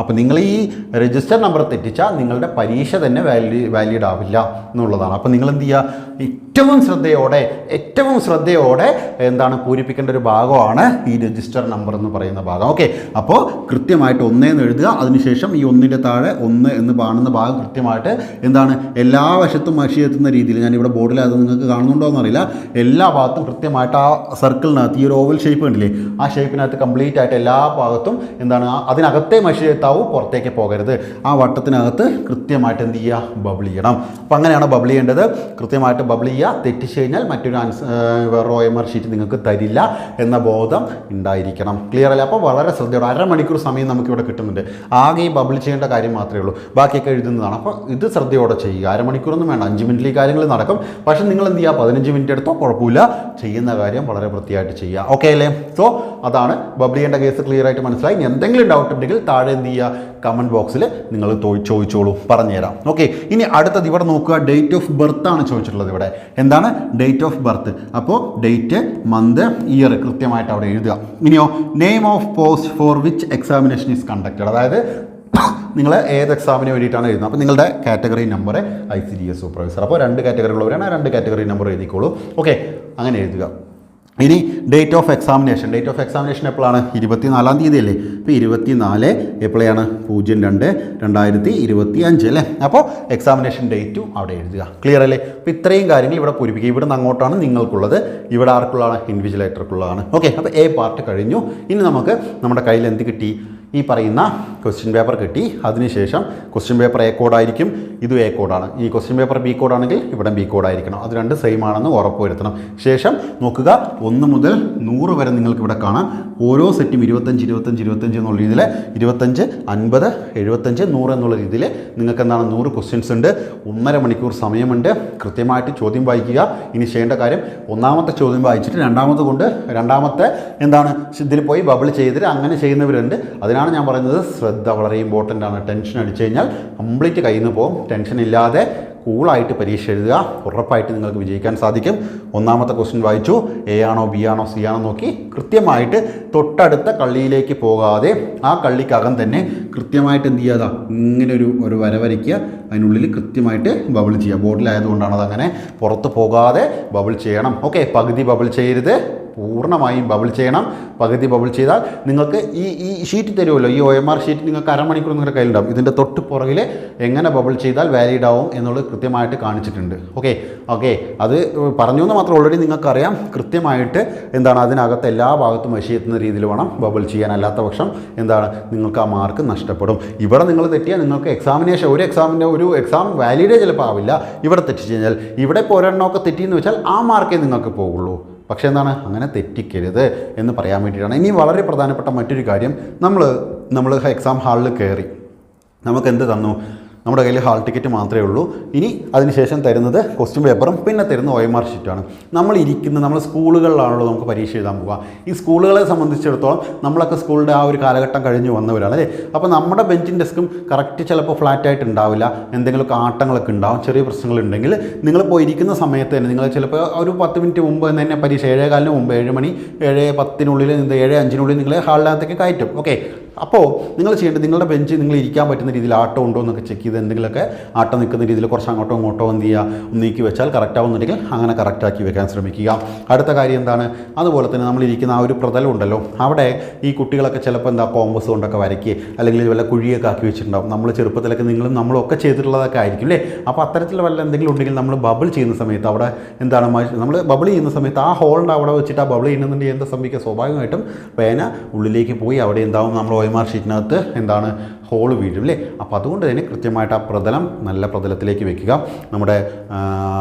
അപ്പോൾ നിങ്ങൾ ഈ രജിസ്റ്റർ നമ്പർ തെറ്റിച്ചാൽ നിങ്ങളുടെ പരീക്ഷ തന്നെ വാലി വാലിഡ് ആവില്ല എന്നുള്ളതാണ്. അപ്പോൾ നിങ്ങൾ എന്ത് ചെയ്യുക? ഏറ്റവും ശ്രദ്ധയോടെ ഏറ്റവും ശ്രദ്ധയോടെ എന്താണ് പൂരിപ്പിക്കേണ്ട ഒരു ഭാഗമാണ് ഈ രജിസ്റ്റർ നമ്പർ എന്ന് പറയുന്ന ഭാഗം. ഓക്കെ അപ്പോൾ കൃത്യമായിട്ട് ഒന്നേന്ന് എഴുതുക. അതിനുശേഷം ഈ ഒന്നിന്റെ താഴെ ഒന്ന് എന്ന് കാണുന്ന ഭാഗം കൃത്യമായിട്ട് എന്താണ്? എല്ലാ വശത്തും മഷി എത്തുന്ന രീതിയിൽ ഞാനിവിടെ ബോർഡിൽ അത് നിങ്ങൾക്ക് കാണുന്നുണ്ടോ എന്നറിയില്ല. എല്ലാ ഭാഗത്തും കൃത്യമായിട്ട് ആ സർക്കിളിനകത്ത് ഈ ഒരു ഓവൽ ഷേപ്പ് ഉണ്ടല്ലേ? ആ ഷേപ്പിനകത്ത് കംപ്ലീറ്റ് ആയിട്ട് എല്ലാ ഭാഗത്തും എന്താണ്? അതിനകത്തെ മഷി എത്താവൂ പുറത്തേക്ക് പോകരുത്. ആ വട്ടത്തിനകത്ത് കൃത്യമായിട്ട് എന്ത് ചെയ്യുക? ബബിൾ ചെയ്യണം. അപ്പോൾ അങ്ങനെയാണ് ബബിൾ ചെയ്യേണ്ടത്. കൃത്യമായിട്ട് ബബിൾ ചെയ്യുക. തെറ്റിച്ച് കഴിഞ്ഞാൽ മറ്റൊരു ആൻസർ ആർ ഷീറ്റ് നിങ്ങൾക്ക് തരില്ല എന്ന ബോധം ഉണ്ടായിരിക്കണം. ക്ലിയർ അല്ല? അപ്പോൾ വളരെ ശ്രദ്ധയോടെ അരമണിക്കൂർ സമയം നമുക്കിവിടെ കിട്ടുന്നുണ്ട്. ആകെ ഈ ബബിൾ ചെയ്യേണ്ട കാര്യം മാത്രമേ ഉള്ളൂ. ബാക്കിയൊക്കെ എഴുതുന്നതാണ്. അപ്പോൾ ഇത് ശ്രദ്ധയോടെ ചെയ്യുക. അരമണിക്കൂറൊന്നും വേണ്ട. അഞ്ച് മിനിറ്റിൽ ഈ കാര്യങ്ങൾ നടക്കും. പക്ഷേ നിങ്ങൾ എന്ത് ചെയ്യുക? പതിനഞ്ച് മിനിറ്റ് എടുത്തോ? കുഴപ്പമില്ല. ചെയ്യുന്ന കാര്യം വളരെ വൃത്തിയായിട്ട് ചെയ്യുക. ഓക്കെ അല്ലേ? സോ അതാണ് ബബിൾ ചെയ്യേണ്ട കേസ് ക്ലിയർ ആയിട്ട് മനസ്സിലായി. എന്തെങ്കിലും ഡൗട്ട് ഉണ്ടെങ്കിൽ താഴെ എന്ത് ചെയ്യുക കമന്റ് ബോക്സിൽ നിങ്ങൾ ചോദിച്ചോളൂ പറഞ്ഞുതരാം. ഓക്കെ ഇനി അടുത്തത് ഇവിടെ നോക്കുക. ഡേറ്റ് ഓഫ് ബർത്ത് ആണ് ചോദിച്ചിട്ടുള്ളത് ഇവിടെ. എന്താണ്? ഡേറ്റ് ഓഫ് ബർത്ത് അപ്പോൾ ഡേറ്റ് മന്ത് ഇയർ കൃത്യമായിട്ട് അവിടെ എഴുതുക. ഇനിയോ name of post for which examination is conducted അതായത് നിങ്ങൾ ഏത് എക്സാമിന് വേണ്ടിയിട്ടാണ് എഴുതുന്നത്? അപ്പോൾ നിങ്ങളുടെ category number I C D S supervisor അപ്പോൾ രണ്ട് കാറ്റഗറി ഉള്ളവരാണ് രണ്ട് കാറ്റഗറി നമ്പർ എഴുതിക്കോളൂ. ഓക്കെ അങ്ങനെ എഴുതുക. ഇനി date of examination date of examination എപ്പോഴാണ് ഇരുപത്തിനാലാം തീയതി അല്ലേ ഇപ്പോൾ ഇരുപത്തിനാല് എപ്പോഴാണ് പൂജ്യം രണ്ട് രണ്ടായിരത്തി ഇരുപത്തി അഞ്ച് അല്ലേ അപ്പോൾ എക്സാമിനേഷൻ ഡേറ്റും അവിടെ എഴുതുക. ക്ലിയർ അല്ലേ? അപ്പോൾ ഇത്രയും കാര്യങ്ങൾ ഇവിടെ പൂരിപ്പിക്കുക. ഇവിടെ നിന്ന് അങ്ങോട്ടാണ് നിങ്ങൾക്കുള്ളത്. ഇവിടെ ആർക്കുള്ളതാണ്? ഇൻവിജിലേറ്റർക്കുള്ളതാണ് ഓക്കെ അപ്പോൾ എ പാർട്ട് കഴിഞ്ഞു. ഇനി നമുക്ക് നമ്മുടെ കയ്യിൽ എന്ത് കിട്ടി? ഈ പറയുന്ന ക്വസ്റ്റ്യൻ പേപ്പർ കിട്ടി. അതിനുശേഷം ക്വസ്റ്റ്യൻ പേപ്പർ എ കോഡായിരിക്കും ഇതും എ കോഡാണ് ഈ ക്വസ്റ്റ്യൻ പേപ്പർ ബി കോഡാണെങ്കിൽ ഇവിടെ ബി കോഡായിരിക്കണം അത് രണ്ട് സെയിം ആണെന്ന് ഉറപ്പുവരുത്തണം. ശേഷം നോക്കുക. ഒന്ന് മുതൽ നൂറ് വരെ നിങ്ങൾക്ക് ഇവിടെ കാണാം. ഓരോ സെറ്റും ഇരുപത്തഞ്ച് ഇരുപത്തഞ്ച് ഇരുപത്തഞ്ച് എന്നുള്ള രീതിയിൽ ഇരുപത്തഞ്ച് അൻപത് എഴുപത്തഞ്ച് നൂറ് എന്നുള്ള രീതിയിൽ നിങ്ങൾക്ക് എന്താണ് നൂറ് ക്വസ്റ്റ്യൻസ് ഉണ്ട്. ഒന്നര മണിക്കൂർ സമയമുണ്ട്. കൃത്യമായിട്ട് ചോദ്യം വായിക്കുക. ഇനി ചെയ്യേണ്ട കാര്യം ഒന്നാമത്തെ ചോദ്യം വായിച്ചിട്ട് രണ്ടാമത് കൊണ്ട് രണ്ടാമത്തെ എന്താണ്? ഇതിൽ പോയി ബബിൾ ചെയ്തിട്ട് അങ്ങനെ ചെയ്യുന്നവരുണ്ട്. അതിനാണ് ഞാൻ പറയുന്നത്. ശ്രദ്ധ വളരെ ഇമ്പോർട്ടന്റ് ആണ്. ടെൻഷൻ അടിച്ചു കഴിഞ്ഞാൽ കംപ്ലീറ്റ് കയ്യിൽ നിന്ന് പോകും. ടെൻഷൻ ഇല്ലാതെ കൂളായിട്ട് പരീക്ഷ എഴുതുക. ഉറപ്പായിട്ട് നിങ്ങൾക്ക് വിജയിക്കാൻ സാധിക്കും. ഒന്നാമത്തെ ക്വസ്റ്റ്യൻ വായിച്ചു. എ ആണോ ബി ആണോ സി ആണോ നോക്കി കൃത്യമായിട്ട് തൊട്ടടുത്ത കള്ളിയിലേക്ക് പോകാതെ ആ കള്ളിക്കകം തന്നെ കൃത്യമായിട്ട് എന്ത് ചെയ്യാതാ ഇങ്ങനെ ഒരു ഒരു വര വരയ്ക്കുക. അതിനുള്ളിൽ കൃത്യമായിട്ട് ബബിൾ ചെയ്യുക. ബോർഡിലായതുകൊണ്ടാണ് അതങ്ങനെ. പുറത്ത് പോകാതെ ബബിൾ ചെയ്യണം. ഓക്കെ പകുതി ബബിൾ ചെയ്യരുത്. പൂർണമായും ബബിൾ ചെയ്യണം. പകുതി ബബിൾ ചെയ്താൽ നിങ്ങൾക്ക് ഈ ഈ ഷീറ്റ് തരുമല്ലോ. ഈ ഒ എം ആർ ഷീറ്റ് നിങ്ങൾക്ക് അരമണിക്കൂർ നിങ്ങളുടെ കയ്യിലുണ്ടാവും. ഇതിന്റെ തൊട്ട് പുറകിൽ എങ്ങനെ ബബിൾ ചെയ്താൽ വാലിഡ് ആവും എന്നുള്ളത് കൃത്യമായിട്ട് കാണിച്ചിട്ടുണ്ട്. ഓക്കെ ഓക്കെ അത് പറഞ്ഞു എന്ന് മാത്രം ഓൾറെഡി നിങ്ങൾക്കറിയാം. കൃത്യമായിട്ട് എന്താണ് അതിനകത്ത് എല്ലാ ഭാഗത്തും വശി എത്തുന്ന രീതിയിൽ വേണം ബബിൾ ചെയ്യാൻ അല്ലാത്ത പക്ഷം എന്താണ് നിങ്ങൾക്ക് ആ മാർക്ക് നഷ്ടപ്പെടും. ഇവിടെ നിങ്ങൾ തെറ്റിയാൽ നിങ്ങൾക്ക് എക്സാമിനേഷൻ ഒരു എക്സാമിന്റെ ഒരു എക്സാം വാലിഡേ ചിലപ്പോൾ ആവില്ല. ഇവിടെ തെറ്റിച്ച് കഴിഞ്ഞാൽ ഇവിടെ ഇപ്പോൾ തെറ്റിയെന്ന് വെച്ചാൽ ആ മാർക്കേ നിങ്ങൾക്ക് പോകുള്ളൂ പക്ഷേ എന്താണ്? അങ്ങനെ തെറ്റിക്കരുത് എന്ന് പറയാൻ വേണ്ടിയിട്ടാണ്. ഇനി വളരെ പ്രധാനപ്പെട്ട മറ്റൊരു കാര്യം നമ്മൾ നമ്മൾ എക്സാം ഹാളിൽ കയറി. നമുക്ക് എന്ത് തന്നു? നമ്മുടെ കയ്യിൽ ഹാൾ ടിക്കറ്റ് മാത്രമേ ഉള്ളൂ. ഇനി അതിനുശേഷം തരുന്നത് ക്വസ്റ്റ്യൻ പേപ്പറും പിന്നെ തരുന്ന ഒ എം ആർ ഷീറ്റാണ് നമ്മൾ ഇരിക്കുന്ന നമ്മൾ സ്കൂളുകളിലാണല്ലോ നമുക്ക് പരീക്ഷ എഴുതാൻ പോകുക ഈ സ്കൂളുകളെ സംബന്ധിച്ചിടത്തോളം നമ്മളൊക്കെ സ്കൂളിന്റെ ആ ഒരു കാലഘട്ടം കഴിഞ്ഞ് വന്നവരാണ് അല്ലേ? അപ്പോൾ നമ്മുടെ ബെഞ്ചും ഡെസ്കും കറക്റ്റ് ചിലപ്പോൾ ഫ്ലാറ്റ് ആയിട്ട് ഉണ്ടാവില്ല. എന്തെങ്കിലുമൊക്കെ ആട്ടങ്ങളൊക്കെ ഉണ്ടാവും. ചെറിയ പ്രശ്നങ്ങളുണ്ടെങ്കിൽ നിങ്ങൾ പോയിരിക്കുന്ന സമയത്ത് തന്നെ നിങ്ങൾ ചിലപ്പോൾ ഒരു പത്ത് മിനിറ്റ് മുമ്പ് തന്നെ പരീക്ഷ ഏഴേ കാലിന് മുമ്പ് ഏഴ് മണി ഏഴ് പത്തിനുള്ളിൽ ഏഴ് അഞ്ചിനുള്ളിൽ നിങ്ങൾ ഹാളിനകത്തേക്ക് കയറ്റും. ഓക്കെ അപ്പോൾ നിങ്ങൾ ചെയ്യേണ്ടത് നിങ്ങളുടെ ബെഞ്ച് നിങ്ങൾ ഇരിക്കാൻ പറ്റുന്ന രീതിയിൽ ആട്ടം ഉണ്ടോ എന്നൊക്കെ ചെക്ക് ചെയ്ത് എന്തെങ്കിലുമൊക്കെ ആട്ടം നിൽക്കുന്ന രീതിയിൽ കുറച്ച് അങ്ങോട്ടോ ഇങ്ങോട്ടോ എന്ത് ചെയ്യുക നീക്കി വെച്ചാൽ കറക്റ്റ് ആവുന്നുണ്ടെങ്കിൽ അങ്ങനെ കറക്റ്റാക്കി വെക്കാൻ ശ്രമിക്കുക. അടുത്ത കാര്യം എന്താണ്? അതുപോലെ തന്നെ നമ്മൾ ഇരിക്കുന്ന ആ ഒരു പ്രതലം ഉണ്ടല്ലോ അവിടെ ഈ കുട്ടികളൊക്കെ ചിലപ്പോൾ എന്താ കോമ്പസ് കൊണ്ടൊക്കെ വരയ്ക്കുക അല്ലെങ്കിൽ വല്ല കുഴിയൊക്കെ ആക്കി വെച്ചിട്ടുണ്ടാവും. നമ്മൾ ചെറുപ്പത്തിലൊക്കെ നിങ്ങളും നമ്മളൊക്കെ ചെയ്തിട്ടുള്ളതൊക്കെ ആയിരിക്കും അല്ലേ? അപ്പോൾ അത്തരത്തിൽ വല്ല എന്തെങ്കിലും ഉണ്ടെങ്കിൽ നമ്മൾ ബബിൾ ചെയ്യുന്ന സമയത്ത് അവിടെ എന്താണ് നമ്മൾ ബബിൾ ചെയ്യുന്ന സമയത്ത് ആ ഹോളിന്റെ അവിടെ വെച്ചിട്ട് ആ ബബിൾ ചെയ്യുന്നുണ്ടെങ്കിൽ എന്താ സംഭവിക്കുക? സ്വാഭാവികമായിട്ടും പേന ഉള്ളിലേക്ക് പോയി അവിടെ എന്താവും? നമ്മൾ എം ഷീറ്റിനകത്ത് എന്താണ് ഹോൾ വീഴും അല്ലേ അപ്പോൾ അതുകൊണ്ട് തന്നെ കൃത്യമായിട്ട് ആ പ്രതലം നല്ല പ്രതലത്തിലേക്ക് വെക്കുക. നമ്മുടെ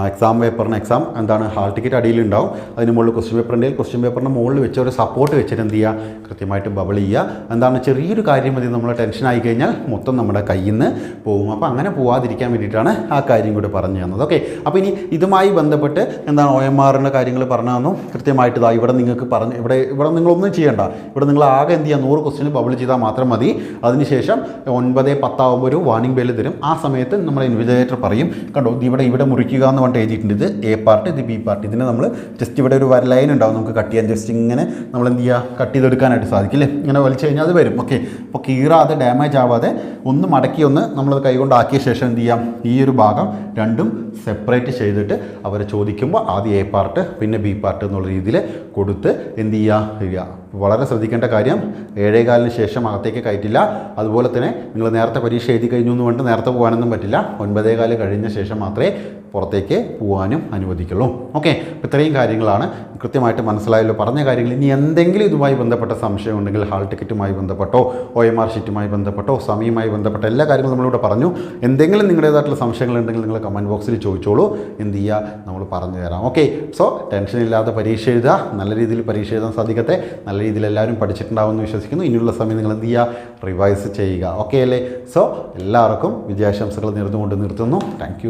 എക്സാം പേപ്പറിന് എക്സാം എന്താണ് ഹാൾ ടിക്കറ്റ് അടിയിലുണ്ടാവും. അതിന് മുകളിൽ ക്വസ്റ്റ്യൻ പേപ്പറിന്റെ ക്വസ്റ്റ്യൻ പേപ്പറിന്റെ മുകളിൽ വെച്ച് ഒരു സപ്പോർട്ട് വെച്ചിട്ട് എന്ത് ചെയ്യുക? കൃത്യമായിട്ട് ബബിൾ ചെയ്യുക. എന്താണ് ചെറിയൊരു കാര്യം മതി നമ്മൾ ടെൻഷൻ ആയി കഴിഞ്ഞാൽ മൊത്തം നമ്മുടെ കയ്യിൽ നിന്ന് പോകും. അപ്പോൾ അങ്ങനെ പോവാതിരിക്കാൻ വേണ്ടിയിട്ടാണ് ആ കാര്യം കൂടി പറഞ്ഞു തന്നത്. ഓക്കെ. അപ്പോൾ ഇനി ഇതുമായി ബന്ധപ്പെട്ട് എന്താണ് ഒ എം ആറിന്റെ കാര്യങ്ങൾ പറഞ്ഞു തന്നു. കൃത്യമായിട്ട് ഇതാ ഇവിടെ നിങ്ങൾക്ക് പറഞ്ഞ് ഇവിടെ ഇവിടെ നിങ്ങളൊന്നും ചെയ്യേണ്ട. ഇവിടെ നിങ്ങൾ ആകെ എന്ത് ചെയ്യുക? നൂറ് ക്വസ്റ്റ്യൻ ബബിൾ ചെയ്താൽ മാത്രം മതി. അതിനുശേഷം ഒൻപത് പത്താവുമ്പോൾ ഒരു വാർണിംഗ് ബെല്ല് തരും. ആ സമയത്ത് നമ്മൾ ഇൻവിജിലേറ്റർ പറയും കണ്ടോ ഇവിടെ ഇവിടെ മുറിക്കുക എന്ന് പറഞ്ഞിട്ട് എഴുതിയിട്ടുണ്ട്. ഇത് എ പാർട്ട് ഇത് ബി പാർട്ട് ഇതിനെ നമ്മൾ ജസ്റ്റ് ഇവിടെ ഒരു വര ലൈൻ ഉണ്ടാവും. നമുക്ക് കട്ട് ചെയ്യാൻ ജസ്റ്റ് ഇങ്ങനെ നമ്മൾ എന്ത് ചെയ്യുക കട്ട് ചെയ്തെടുക്കാനായിട്ട് സാധിക്കും അല്ലേ? ഇങ്ങനെ വലിച്ചു കഴിഞ്ഞാൽ അത് വരും. ഓക്കെ അപ്പോൾ കീറാതെ ഡാമേജ് ആവാതെ ഒന്ന് മടക്കി ഒന്ന് നമ്മളത് കൈകൊണ്ട് ആക്കിയ ശേഷം എന്ത് ചെയ്യാം? ഈ ഒരു ഭാഗം രണ്ടും സെപ്പറേറ്റ് ചെയ്തിട്ട് അവരെ ചോദിക്കുമ്പോൾ ആദ്യം എ പാർട്ട് പിന്നെ ബി പാർട്ട് എന്നുള്ള രീതിയിൽ കൊടുത്ത് എന്ത് ചെയ്യുക വളരെ ശ്രദ്ധിക്കേണ്ട കാര്യം ഏഴേകാലിന് ശേഷം അകത്തേക്ക് കയറ്റില്ല. അതുപോലെ തന്നെ നിങ്ങൾ നേരത്തെ പരീക്ഷ എഴുതി കഴിഞ്ഞു എന്ന് കൊണ്ട് നേരത്തെ പോകാനൊന്നും പറ്റില്ല. ഒൻപതേകാൽ കഴിഞ്ഞ ശേഷം മാത്രമേ പുറത്തേക്ക് പോകാനും അനുവദിക്കുള്ളൂ. ഓക്കെ അപ്പോൾ ഇത്രയും കാര്യങ്ങളാണ്. കൃത്യമായിട്ട് മനസ്സിലായല്ലോ. പറഞ്ഞ കാര്യങ്ങൾ. ഇനി എന്തെങ്കിലും ഇതുമായി ബന്ധപ്പെട്ട സംശയം ഉണ്ടെങ്കിൽ ഹാൾ ടിക്കറ്റുമായി ബന്ധപ്പെട്ടോ ഒ എം ആർ ഷീറ്റുമായി ബന്ധപ്പെട്ടോ സമയമായി ബന്ധപ്പെട്ട എല്ലാ കാര്യങ്ങളും നമ്മളിവിടെ പറഞ്ഞു. എന്തെങ്കിലും നിങ്ങളുടേതായിട്ടുള്ള സംശയങ്ങൾ ഉണ്ടെങ്കിൽ നിങ്ങൾ കമന്റ് ബോക്സിൽ ചോദിച്ചോളൂ. എന്ത് ചെയ്യുക നമ്മൾ പറഞ്ഞു തരാം. ഓക്കെ സോ ടെൻഷൻ ഇല്ലാതെ പരീക്ഷ എഴുതുക. നല്ല രീതിയിൽ പരീക്ഷ എഴുതാൻ സാധിക്കട്ടെ. നല്ല രീതിയിൽ എല്ലാവരും പഠിച്ചിട്ടുണ്ടാവുമെന്ന് വിശ്വസിക്കുന്നു. ഇനിയുള്ള സമയം നിങ്ങൾ എന്ത് ചെയ്യുക? റിവൈസ് ചെയ്യുക. ഓക്കെ അല്ലേ? സോ എല്ലാവർക്കും വിജയാശംസകൾ നേർന്നുകൊണ്ട് നിർത്തുന്നു. താങ്ക്